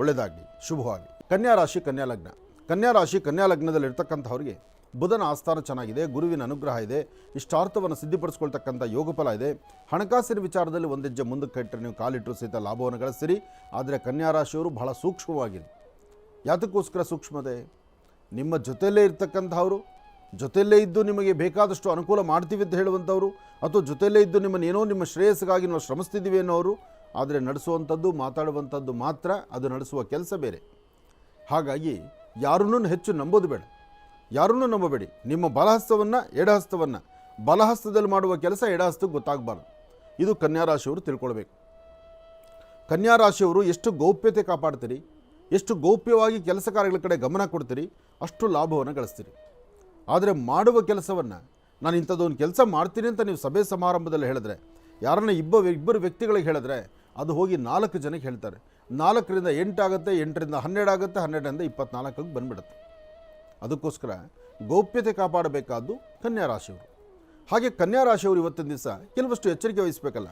ಒಳ್ಳೆಯದಾಗಲಿ. ಶುಭವಾಗಲಿ. ಕನ್ಯಾ ರಾಶಿ, ಕನ್ಯಾ ಲಗ್ನ. ಕನ್ಯಾ ರಾಶಿ, ಕನ್ಯಾ ಲಗ್ನದಲ್ಲಿ ಇರ್ತಕ್ಕಂಥವ್ರಿಗೆ ಬುಧನ ಆಸ್ಥಾನ ಚೆನ್ನಾಗಿದೆ, ಗುರುವಿನ ಅನುಗ್ರಹ ಇದೆ, ಇಷ್ಟಾರ್ಥವನ್ನು ಸಿದ್ಧಿಪಡಿಸ್ಕೊಳ್ತಕ್ಕಂಥ ಯೋಗಫಲ ಇದೆ. ಹಣಕಾಸಿನ ವಿಚಾರದಲ್ಲಿ ಒಂದೆಜ್ಜೆ ಮುಂದಕ್ಕೆ ಇಟ್ಟರೆ ನೀವು ಕಾಲಿಟ್ಟರು ಸಹಿತ ಲಾಭವನ್ನು ಗಳಿಸ್ತೀರಿ ಆದರೆ ಕನ್ಯಾ ರಾಶಿಯವರು ಬಹಳ ಸೂಕ್ಷ್ಮವಾಗಿದೆ ಯಾತಕ್ಕೋಸ್ಕರ ಸೂಕ್ಷ್ಮತೆ? ನಿಮ್ಮ ಜೊತೆಯಲ್ಲೇ ಇರ್ತಕ್ಕಂಥವ್ರು ಜೊತೆಯಲ್ಲೇ ಇದ್ದು ನಿಮಗೆ ಬೇಕಾದಷ್ಟು ಅನುಕೂಲ ಮಾಡ್ತೀವಿ ಅಂತ ಹೇಳುವಂಥವ್ರು, ಅಥವಾ ಜೊತೆಯಲ್ಲೇ ಇದ್ದು ನಿಮ್ಮನ್ನು ಏನೋ ನಿಮ್ಮ ಶ್ರೇಯಸ್ಸಿಗಾಗಿ ನಾವು ಶ್ರಮಿಸ್ತಿದ್ದೀವಿ ಅನ್ನೋರು, ಆದರೆ ನಡೆಸುವಂಥದ್ದು, ಮಾತಾಡುವಂಥದ್ದು ಮಾತ್ರ ಅದು ನಡೆಸುವ ಕೆಲಸ ಬೇರೆ. ಹಾಗಾಗಿ ಯಾರನ್ನೂ ಹೆಚ್ಚು ನಂಬೋದು ಬೇಡ. ಯಾರನ್ನೂ ನಂಬಬೇಡಿ. ನಿಮ್ಮ ಬಲಹಸ್ತವನ್ನು, ಎಡಹಸ್ತವನ್ನು, ಬಲಹಸ್ತದಲ್ಲಿ ಮಾಡುವ ಕೆಲಸ ಎಡಹಸ್ತಕ್ಕೆ ಗೊತ್ತಾಗಬಾರ್ದು. ಇದು ಕನ್ಯಾ ರಾಶಿಯವರು ತಿಳ್ಕೊಳ್ಬೇಕು. ಕನ್ಯಾ ರಾಶಿಯವರು ಎಷ್ಟು ಗೌಪ್ಯತೆ ಕಾಪಾಡ್ತೀರಿ, ಎಷ್ಟು ಗೌಪ್ಯವಾಗಿ ಕೆಲಸ ಕಾರ್ಯಗಳ ಕಡೆ ಗಮನ ಕೊಡ್ತೀರಿ, ಅಷ್ಟು ಲಾಭವನ್ನು ಗಳಿಸ್ತೀರಿ. ಆದರೆ ಮಾಡುವ ಕೆಲಸವನ್ನು, ನಾನು ಇಂಥದ್ದೊಂದು ಕೆಲಸ ಮಾಡ್ತೀನಿ ಅಂತ ನೀವು ಸಭೆ ಸಮಾರಂಭದಲ್ಲಿ ಹೇಳಿದ್ರೆ, ಯಾರನ್ನ ಇಬ್ಬ ಇಬ್ಬರು ವ್ಯಕ್ತಿಗಳಿಗೆ ಹೇಳಿದ್ರೆ, ಅದು ಹೋಗಿ ನಾಲ್ಕು ಜನಕ್ಕೆ ಹೇಳ್ತಾರೆ. ನಾಲ್ಕರಿಂದ ಎಂಟಾಗುತ್ತೆ ಎಂಟರಿಂದ ಹನ್ನೆರಡು ಆಗುತ್ತೆ, ಹನ್ನೆರಡರಿಂದ ಇಪ್ಪತ್ನಾಲ್ಕಕ್ಕೆ ಬಂದ್ಬಿಡುತ್ತೆ. ಅದಕ್ಕೋಸ್ಕರ ಗೌಪ್ಯತೆ ಕಾಪಾಡಬೇಕಾದ್ದು ಕನ್ಯಾ ರಾಶಿಯವರು ಹಾಗೆ ಕನ್ಯಾ ರಾಶಿಯವರು ಇವತ್ತಿನ ದಿವಸ ಕೆಲವಷ್ಟು ಎಚ್ಚರಿಕೆ ವಹಿಸಬೇಕಲ್ಲ.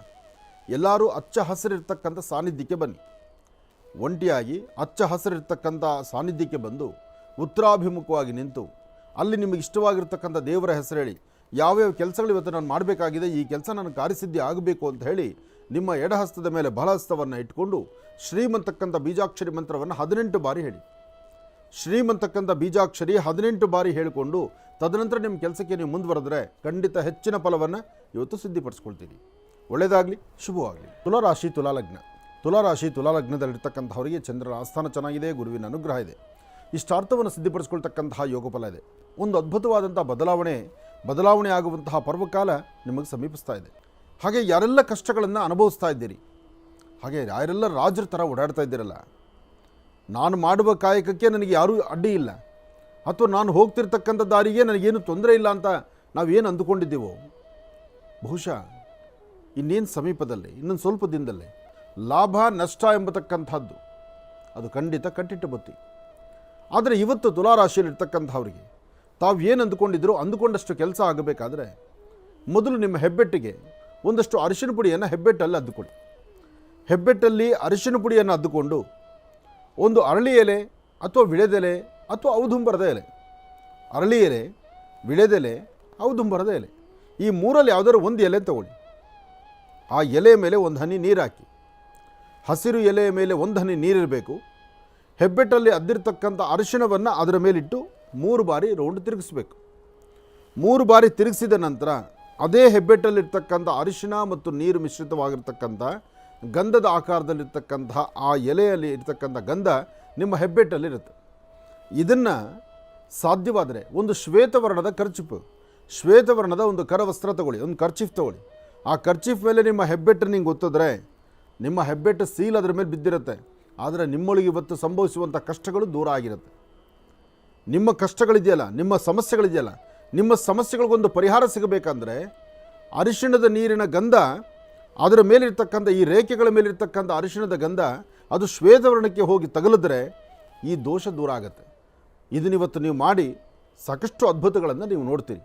ಎಲ್ಲರೂ ಅಚ್ಚ ಹಸಿರಿರ್ತಕ್ಕಂಥ ಸಾನ್ನಿಧ್ಯಕ್ಕೆ ಬನ್ನಿ. ಒಂಟಿಯಾಗಿ ಅಚ್ಚ ಹಸಿರಿರ್ತಕ್ಕಂಥ ಸಾನ್ನಿಧ್ಯಕ್ಕೆ ಬಂದು ಉತ್ತರಾಭಿಮುಖವಾಗಿ ನಿಂತು ಅಲ್ಲಿ ನಿಮಗೆ ಇಷ್ಟವಾಗಿರ್ತಕ್ಕಂಥ ದೇವರ ಹೆಸರು ಹೇಳಿ ಯಾವ್ಯಾವ ಕೆಲಸಗಳು ಇವತ್ತು ನಾನು ಮಾಡಬೇಕಾಗಿದೆ, ಈ ಕೆಲಸ ನನ್ನ ಕಾರ್ಯಸಿದ್ಧಿ ಆಗಬೇಕು ಅಂತ ಹೇಳಿ ನಿಮ್ಮ ಎಡಹಸ್ತದ ಮೇಲೆ ಬಲಹಸ್ತವನ್ನು ಇಟ್ಕೊಂಡು ಶ್ರೀಮಂತಕ್ಕಂಥ ಬೀಜಾಕ್ಷರಿ ಮಂತ್ರವನ್ನು ಹದಿನೆಂಟು ಬಾರಿ ಹೇಳಿ. ಶ್ರೀಮಂತಕ್ಕಂಥ ಬೀಜಾಕ್ಷರಿ ಹದಿನೆಂಟು ಬಾರಿ ಹೇಳಿಕೊಂಡು ತದನಂತರ ನಿಮ್ಮ ಕೆಲಸಕ್ಕೆ ನೀವು ಮುಂದುವರೆದ್ರೆ ಖಂಡಿತ ಹೆಚ್ಚಿನ ಫಲವನ್ನು ಇವತ್ತು ಸಿದ್ಧಿಪಡಿಸ್ಕೊಳ್ತೀರಿ ಒಳ್ಳೆಯದಾಗಲಿ, ಶುಭವಾಗಲಿ. ತುಲಾರಾಶಿ ತುಲಾಲಗ್ನ. ತುಲಾರಾಶಿ ತುಲಾಲಗ್ನದಲ್ಲಿರ್ತಕ್ಕಂಥವರಿಗೆ ಚಂದ್ರನ ಆಸ್ಥಾನ ಚೆನ್ನಾಗಿದೆ, ಗುರುವಿನ ಅನುಗ್ರಹ ಇದೆ. ಇಷ್ಟಾರ್ಥವನ್ನು ಸಿದ್ಧಪಡಿಸ್ಕೊಳ್ತಕ್ಕಂತಹ ಯೋಗಫಲ ಇದೆ. ಒಂದು ಅದ್ಭುತವಾದಂಥ ಬದಲಾವಣೆ ಬದಲಾವಣೆ ಆಗುವಂತಹ ಪರ್ವಕಾಲ ನಿಮಗೆ ಸಮೀಪಿಸ್ತಾ ಇದೆ. ಹಾಗೆ ಯಾರೆಲ್ಲ ಕಷ್ಟಗಳನ್ನು ಅನುಭವಿಸ್ತಾ ಇದ್ದೀರಿ? ಹಾಗೆ ಯಾರೆಲ್ಲ ರಾಜರ ಥರ ಓಡಾಡ್ತಾ ಇದ್ದೀರಲ್ಲ? ನಾನು ಮಾಡುವ ಕಾಯಕಕ್ಕೆ ನನಗೆ ಯಾರೂ ಅಡ್ಡಿ ಇಲ್ಲ. ಅಥವಾ ನಾನು ಹೋಗ್ತಿರ್ತಕ್ಕಂಥ ದಾರಿಗೆ ನನಗೇನು ತೊಂದರೆ ಇಲ್ಲ ಅಂತ ನಾವೇನು ಅಂದುಕೊಂಡಿದ್ದೀವೋ? ಬಹುಶಃ ಇನ್ನೇನು ಸಮೀಪದಲ್ಲಿ, ಇನ್ನೊಂದು ಸ್ವಲ್ಪ ದಿನದಲ್ಲೇ ಲಾಭ ನಷ್ಟ ಎಂಬತಕ್ಕಂಥದ್ದು. ಅದು ಖಂಡಿತ ಕಟ್ಟಿಟ್ಟು ಬತ್ತಿ. ಆದರೆ ಇವತ್ತು ತುಲಾರಾಶಿಯಲ್ಲಿರ್ತಕ್ಕಂಥವ್ರಿಗೆ ತಾವು ಏನು ಅಂದುಕೊಂಡಿದ್ರು ಅಂದುಕೊಂಡಷ್ಟು ಕೆಲಸ ಆಗಬೇಕಾದ್ರೆ ಮೊದಲು ನಿಮ್ಮ ಹೆಬ್ಬೆಟ್ಟಿಗೆ ಒಂದಷ್ಟು ಅರಿಶಿನ ಪುಡಿಯನ್ನು ಹೆಬ್ಬೆಟ್ಟಲ್ಲಿ ಅದ್ದುಕೊಳ್ಳಿ. ಹೆಬ್ಬೆಟ್ಟಲ್ಲಿ ಅರಿಶಿನ ಪುಡಿಯನ್ನು ಅದ್ದುಕೊಂಡು ಒಂದು ಅರಳಿ ಎಲೆ ಅಥವಾ ವಿಳೆದೆಲೆ ಅಥವಾ ಔದುಂಬರದ ಎಲೆ. ಅರಳಿ ಎಲೆ, ವಿಳೆದೆಲೆ, ಔದುಂಬರದ ಎಲೆ. ಈ ಮೂರಲ್ಲಿ ಯಾವುದಾದ್ರು ಒಂದು ಎಲೆ ತಗೊಳ್ಳಿ. ಆ ಎಲೆ ಮೇಲೆ ಒಂದು ಹನಿ ನೀರು ಹಾಕಿ. ಹಸಿರು ಎಲೆಯ ಮೇಲೆ ಒಂದು ಹನಿ ನೀರಿರಬೇಕು ಹೆಬ್ಬೆಟ್ಟಲ್ಲಿ ಅದ್ದಿರ್ತಕ್ಕಂಥ ಅರಿಶಿಣವನ್ನು ಅದರ ಮೇಲಿಟ್ಟು ಮೂರು ಬಾರಿ ರೌಂಡ್ ತಿರುಗಿಸ್ಬೇಕು. ಮೂರು ಬಾರಿ ತಿರುಗಿಸಿದ ನಂತರ ಅದೇ ಹೆಬ್ಬೆಟ್ಟಲ್ಲಿರ್ತಕ್ಕಂಥ ಅರಿಶಿಣ ಮತ್ತು ನೀರು ಮಿಶ್ರಿತವಾಗಿರ್ತಕ್ಕಂಥ ಗಂಧದ ಆಕಾರದಲ್ಲಿರ್ತಕ್ಕಂತಹ ಆ ಎಲೆಯಲ್ಲಿ ಇರ್ತಕ್ಕಂಥ ಗಂಧ ನಿಮ್ಮ ಹೆಬ್ಬೆಟ್ಟಲ್ಲಿರುತ್ತೆ. ಇದನ್ನು ಸಾಧ್ಯವಾದರೆ ಒಂದು ಶ್ವೇತವರ್ಣದ ಖರ್ಚಿಫ್ ಶ್ವೇತವರ್ಣದ ಒಂದು ಕರವಸ್ತ್ರ ತಗೊಳ್ಳಿ, ಒಂದು ಖರ್ಚಿಫ್ ತಗೊಳ್ಳಿ. ಆ ಖರ್ಚಿಫ್ ಮೇಲೆ ನಿಮ್ಮ ಹೆಬ್ಬೆಟ್ಟು ನಿಂಗೆ ಗೊತ್ತಿದ್ರೆ ನಿಮ್ಮ ಹೆಬ್ಬೆಟ್ಟು ಸೀಲ್ ಅದರ ಮೇಲೆ ಬಿದ್ದಿರುತ್ತೆ. ಆದರೆ ನಿಮ್ಮೊಳಗೆ ಇವತ್ತು ಸಂಭವಿಸುವಂಥ ಕಷ್ಟಗಳು ದೂರ ಆಗಿರುತ್ತೆ. ನಿಮ್ಮ ಕಷ್ಟಗಳಿದೆಯಲ್ಲ, ನಿಮ್ಮ ಸಮಸ್ಯೆಗಳಿದೆಯಲ್ಲ, ನಿಮ್ಮ ಸಮಸ್ಯೆಗಳಿಗೊಂದು ಪರಿಹಾರ ಸಿಗಬೇಕಂದ್ರೆ ಅರಿಶಿಣದ ನೀರಿನ ಗಂಧ, ಅದರ ಮೇಲಿರ್ತಕ್ಕಂಥ ಈ ರೇಖೆಗಳ ಮೇಲಿರ್ತಕ್ಕಂಥ ಅರಿಶಿಣದ ಗಂಧ, ಅದು ಶ್ವೇತವರ್ಣಕ್ಕೆ ಹೋಗಿ ತಗಲಿದ್ರೆ ಈ ದೋಷ ದೂರ ಆಗುತ್ತೆ. ಇದನ್ನಿವತ್ತು ನೀವು ಮಾಡಿ ಸಾಕಷ್ಟು ಅದ್ಭುತಗಳನ್ನು ನೀವು ನೋಡ್ತೀರಿ.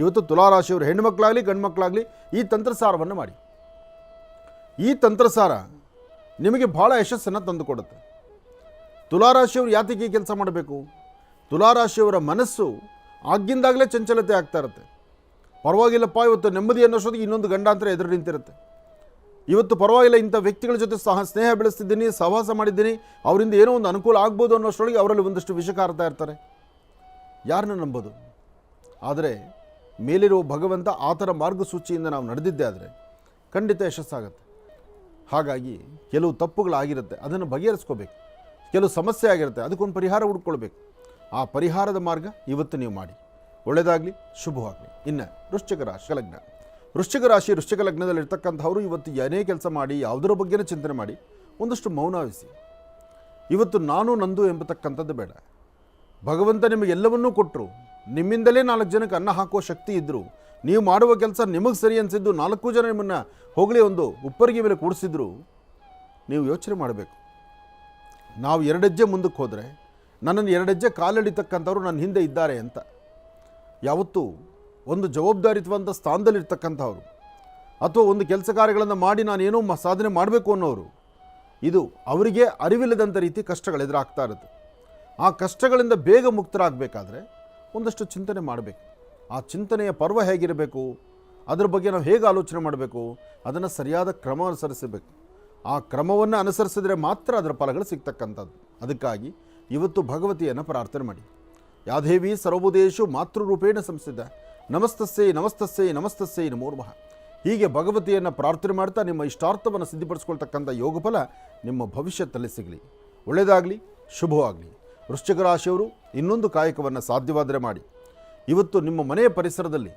ಇವತ್ತು ತುಲಾರಾಶಿಯವರು ಹೆಣ್ಣುಮಕ್ಕಳಾಗಲಿ ಗಂಡುಮಕ್ಕಳಾಗಲಿ ಈ ತಂತ್ರಸಾರವನ್ನು ಮಾಡಿ. ಈ ತಂತ್ರಸಾರ ನಿಮಗೆ ಭಾಳ ಯಶಸ್ಸನ್ನು ತಂದುಕೊಡುತ್ತೆ. ತುಲಾರಾಶಿಯವರು ಯಾತಕ್ಕೆ ಕೆಲಸ ಮಾಡಬೇಕು? ತುಲಾರಾಶಿಯವರ ಮನಸ್ಸು ಆಗಿಂದಾಗಲೇ ಚಂಚಲತೆ ಆಗ್ತಾ ಇರುತ್ತೆ. ಪರವಾಗಿಲ್ಲಪ್ಪ, ಇವತ್ತು ನೆಮ್ಮದಿ ಅನ್ನೋಷ್ಟೊತ್ತಿಗೆ ಇನ್ನೊಂದು ಗಂಡಾಂತರ ಎದುರು ನಿಂತಿರುತ್ತೆ. ಇವತ್ತು ಪರವಾಗಿಲ್ಲ, ಇಂಥ ವ್ಯಕ್ತಿಗಳ ಜೊತೆ ಸಹ ಸ್ನೇಹ ಬೆಳೆಸ್ತಿದ್ದೀನಿ, ಸಹವಾಸ ಮಾಡಿದ್ದೀನಿ, ಅವರಿಂದ ಏನೋ ಒಂದು ಅನುಕೂಲ ಆಗ್ಬೋದು ಅನ್ನೋಷ್ಟರೊಳಗೆ ಅವರಲ್ಲಿ ಒಂದಷ್ಟು ವಿಷ ಇರ್ತಾರೆ. ಯಾರನ್ನ ನಂಬೋದು? ಆದರೆ, ಮೇಲಿರುವ ಭಗವಂತ ಆತನ ಮಾರ್ಗಸೂಚಿಯಿಂದ ನಾವು ನಡೆದಿದ್ದೆ ಆದರೆ ಖಂಡಿತ ಯಶಸ್ಸಾಗುತ್ತೆ. ಹಾಗಾಗಿ ಕೆಲವು ತಪ್ಪುಗಳಾಗಿರುತ್ತೆ, ಅದನ್ನು ಬಗೆಹರಿಸ್ಕೋಬೇಕು. ಕೆಲವು ಸಮಸ್ಯೆ ಆಗಿರುತ್ತೆ, ಅದಕ್ಕೊಂದು ಪರಿಹಾರ ಹುಡ್ಕೊಳ್ಬೇಕು. ಆ ಪರಿಹಾರದ ಮಾರ್ಗ ಇವತ್ತು ನೀವು ಮಾಡಿ. ಒಳ್ಳೆಯದಾಗಲಿ, ಶುಭವಾಗಲಿ. ಇನ್ನು ವೃಶ್ಚಿಕ ರಾಶಿ ಲಗ್ನ. ವೃಶ್ಚಿಕ ರಾಶಿ, ವೃಶ್ಚಿಕ ಲಗ್ನದಲ್ಲಿ ಇರ್ತಕ್ಕಂಥವ್ರು ಇವತ್ತು ಏನೇ ಕೆಲಸ ಮಾಡಿ, ಯಾವುದರ ಬಗ್ಗೆನೇ ಚಿಂತನೆ ಮಾಡಿ, ಒಂದಷ್ಟು ಮೌನವಿಸಿ ಇವತ್ತು ನಾನು ನಂದು ಎಂಬತಕ್ಕಂಥದ್ದು ಬೇಡ. ಭಗವಂತ ನಿಮಗೆ ಎಲ್ಲವನ್ನೂ ಕೊಟ್ಟರು ನಿಮ್ಮಿಂದಲೇ ನಾಲ್ಕು ಜನಕ್ಕೆ ಅನ್ನ ಹಾಕುವ ಶಕ್ತಿ ಇದ್ದರು ನೀವು ಮಾಡುವ ಕೆಲಸ ನಿಮಗೆ ಸರಿ ಅನಿಸಿದ್ದು ನಾಲ್ಕು ಜನ ನಿಮ್ಮನ್ನು ಹೋಗಲಿ ಒಂದು ಉಪ್ಪರಿಗೆ ಮೇಲೆ ಕೂಡಿಸಿದ್ರು. ನೀವು ಯೋಚನೆ ಮಾಡಬೇಕು. ನಾವು ಎರಡೆಜ್ಜೆ ಮುಂದಕ್ಕೆ ಹೋದರೆ ನನ್ನನ್ನು ಎರಡು ಹೆಜ್ಜೆ ಕಾಲಿಡಿತಕ್ಕಂಥವ್ರು ನನ್ನ ಹಿಂದೆ ಇದ್ದಾರೆ ಅಂತ. ಯಾವತ್ತೂ ಒಂದು ಜವಾಬ್ದಾರಿತ್ವಂತ ಸ್ಥಾನದಲ್ಲಿರ್ತಕ್ಕಂಥವ್ರು ಅಥವಾ ಒಂದು ಕೆಲಸ ಕಾರ್ಯಗಳನ್ನು ಮಾಡಿ ನಾನೇನೋ ಮ ಸಾಧನೆ ಮಾಡಬೇಕು ಅನ್ನೋರು, ಇದು ಅವರಿಗೆ ಅರಿವಿಲ್ಲದಂಥ ರೀತಿ ಕಷ್ಟಗಳು ಎದುರಾಗ್ತಾ ಇರುತ್ತೆ. ಆ ಕಷ್ಟಗಳಿಂದ ಬೇಗ ಮುಕ್ತರಾಗಬೇಕಾದ್ರೆ ಒಂದಷ್ಟು ಚಿಂತನೆ ಮಾಡಬೇಕು. ಆ ಚಿಂತನೆಯ ಪರ್ವ ಹೇಗಿರಬೇಕು? ಅದ್ರ ಬಗ್ಗೆ ನಾವು ಹೇಗೆ ಆಲೋಚನೆ ಮಾಡಬೇಕು? ಅದನ್ನು ಸರಿಯಾದ ಕ್ರಮ ಅನುಸರಿಸಬೇಕು. ಆ ಕ್ರಮವನ್ನು ಅನುಸರಿಸಿದರೆ ಮಾತ್ರ ಅದರ ಫಲಗಳು ಸಿಗ್ತಕ್ಕಂಥದ್ದು. ಅದಕ್ಕಾಗಿ ಇವತ್ತು ಭಗವತಿಯನ್ನು ಪ್ರಾರ್ಥನೆ ಮಾಡಿ. ಯಾದೇವಿ ಸರ್ವೋದೇಶು ಮಾತೃರೂಪೇಣ ಸಂಸ್ಥಿತ ನಮಸ್ತಸ್ಸೈ ನಮಸ್ತಸ್ಸೈ ನಮಸ್ತಸ್ಸೈ ನಮೋರ್ಮಃ ಹೀಗೆ ಭಗವತಿಯನ್ನು ಪ್ರಾರ್ಥನೆ ಮಾಡ್ತಾ ನಿಮ್ಮ ಇಷ್ಟಾರ್ಥವನ್ನು ಸಿದ್ಧಿಪಡಿಸ್ಕೊಳ್ತಕ್ಕಂಥ ಯೋಗಫಲ ನಿಮ್ಮ ಭವಿಷ್ಯದಲ್ಲಿ ಸಿಗಲಿ. ಒಳ್ಳೆಯದಾಗಲಿ, ಶುಭವಾಗಲಿ. ವೃಶ್ಚಿಕ ರಾಶಿಯವರು ಇನ್ನೊಂದು ಕಾಯಕವನ್ನು ಸಾಧ್ಯವಾದರೆ ಮಾಡಿ. ಇವತ್ತು ನಿಮ್ಮ ಮನೆಯ ಪರಿಸರದಲ್ಲಿ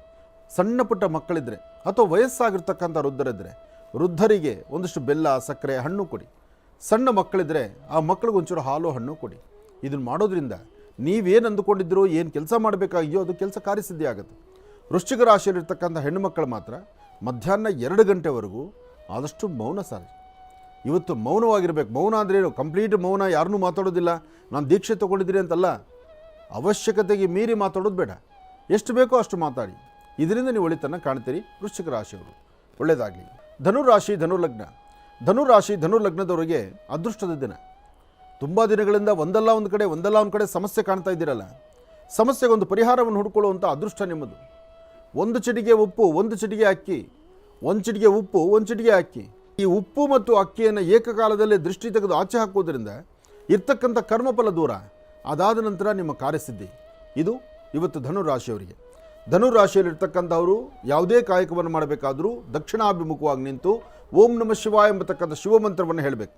ಸಣ್ಣ ಪುಟ್ಟ ಮಕ್ಕಳಿದ್ರೆ ಅಥವಾ ವಯಸ್ಸಾಗಿರ್ತಕ್ಕಂಥ ವೃದ್ಧರಿದ್ದರೆ ವೃದ್ಧರಿಗೆ ಒಂದಿಷ್ಟು ಬೆಲ್ಲ, ಸಕ್ಕರೆ, ಹಣ್ಣು ಕೊಡಿ. ಸಣ್ಣ ಮಕ್ಕಳಿದ್ರೆ ಆ ಮಕ್ಕಳಿಗೆ ಒಂಚೂರು ಹಾಲು, ಹಣ್ಣು ಕೊಡಿ. ಇದನ್ನು ಮಾಡೋದ್ರಿಂದ ನೀವೇನು ಅಂದುಕೊಂಡಿದ್ದೀರೋ, ಏನು ಕೆಲಸ ಮಾಡಬೇಕಾಗಿಯೋ ಅದು ಕೆಲಸ ಕಾರ್ಯಸಿದ್ಧಿ ಆಗುತ್ತೆ. ವೃಶ್ಚಿಕ ರಾಶಿಯಲ್ಲಿರ್ತಕ್ಕಂಥ ಹೆಣ್ಣುಮಕ್ಕಳು ಮಾತ್ರ ಮಧ್ಯಾಹ್ನ ಎರಡು ಗಂಟೆವರೆಗೂ ಆದಷ್ಟು ಮೌನ ಸಾರಿ. ಇವತ್ತು ಮೌನವಾಗಿರಬೇಕು. ಮೌನ ಅಂದ್ರೆ ಏನು? ಕಂಪ್ಲೀಟ್ ಮೌನ ಯಾರನ್ನೂ ಮಾತಾಡೋದಿಲ್ಲ. ನಾನು ದೀಕ್ಷೆ ತೊಗೊಂಡಿದ್ದೀನಿ ಅಂತಲ್ಲ ಅವಶ್ಯಕತೆಗೆ ಮೀರಿ ಮಾತಾಡೋದು ಬೇಡ. ಎಷ್ಟು ಬೇಕೋ ಅಷ್ಟು ಮಾತಾಡಿ. ಇದರಿಂದ ನೀವು ಒಳಿತನ್ನು ಕಾಣ್ತೀರಿ ವೃಶ್ಚಿಕ ರಾಶಿಯವರು. ಒಳ್ಳೆಯದಾಗಲಿ. ಧನುರಾಶಿ ಧನುರ್ಲಗ್ನ. ಧನುರಾಶಿ ಧನುರ್ಲಗ್ನದವರಿಗೆ ಅದೃಷ್ಟದ ದಿನ. ತುಂಬ ದಿನಗಳಿಂದ ಒಂದಲ್ಲ ಒಂದು ಕಡೆ, ಒಂದಲ್ಲ ಒಂದು ಕಡೆ ಸಮಸ್ಯೆ ಕಾಣ್ತಾ ಇದ್ದೀರಲ್ಲ. ಸಮಸ್ಯೆಗೆ ಒಂದು ಪರಿಹಾರವನ್ನು ಹುಡುಕೊಳ್ಳುವಂಥ ಅದೃಷ್ಟ ನಿಮ್ಮದು. ಒಂದು ಚಿಟಿಗೆ ಉಪ್ಪು, ಒಂದು ಚಿಟಿಗೆ ಅಕ್ಕಿ. ಒಂದು ಚಿಟಿಗೆ ಉಪ್ಪು, ಒಂದು ಚಿಟಿಗೆ ಅಕ್ಕಿ. ಈ ಉಪ್ಪು ಮತ್ತು ಅಕ್ಕಿಯನ್ನು ಏಕಕಾಲದಲ್ಲಿ ದೃಷ್ಟಿ ತೆಗೆದು ಆಚೆ ಹಾಕೋದ್ರಿಂದ ಇರ್ತಕ್ಕಂಥ ಕರ್ಮಫಲ ದೂರ. ಅದಾದ ನಂತರ ನಿಮ್ಮ ಕಾರ್ಯಸಿದ್ಧಿ. ಇದು ಇವತ್ತು ಧನುರಾಶಿಯವರಿಗೆ ಧನುರಾಶಿಯಲ್ಲಿರ್ತಕ್ಕಂಥವರು ಯಾವುದೇ ಕಾಯಕವನ್ನು ಮಾಡಬೇಕಾದರೂ ದಕ್ಷಿಣಾಭಿಮುಖವಾಗಿ ನಿಂತು ಓಂ ನಮ ಶಿವಾಯ ಎಂಬತಕ್ಕಂಥ ಶಿವಮಂತ್ರವನ್ನು ಹೇಳಬೇಕು.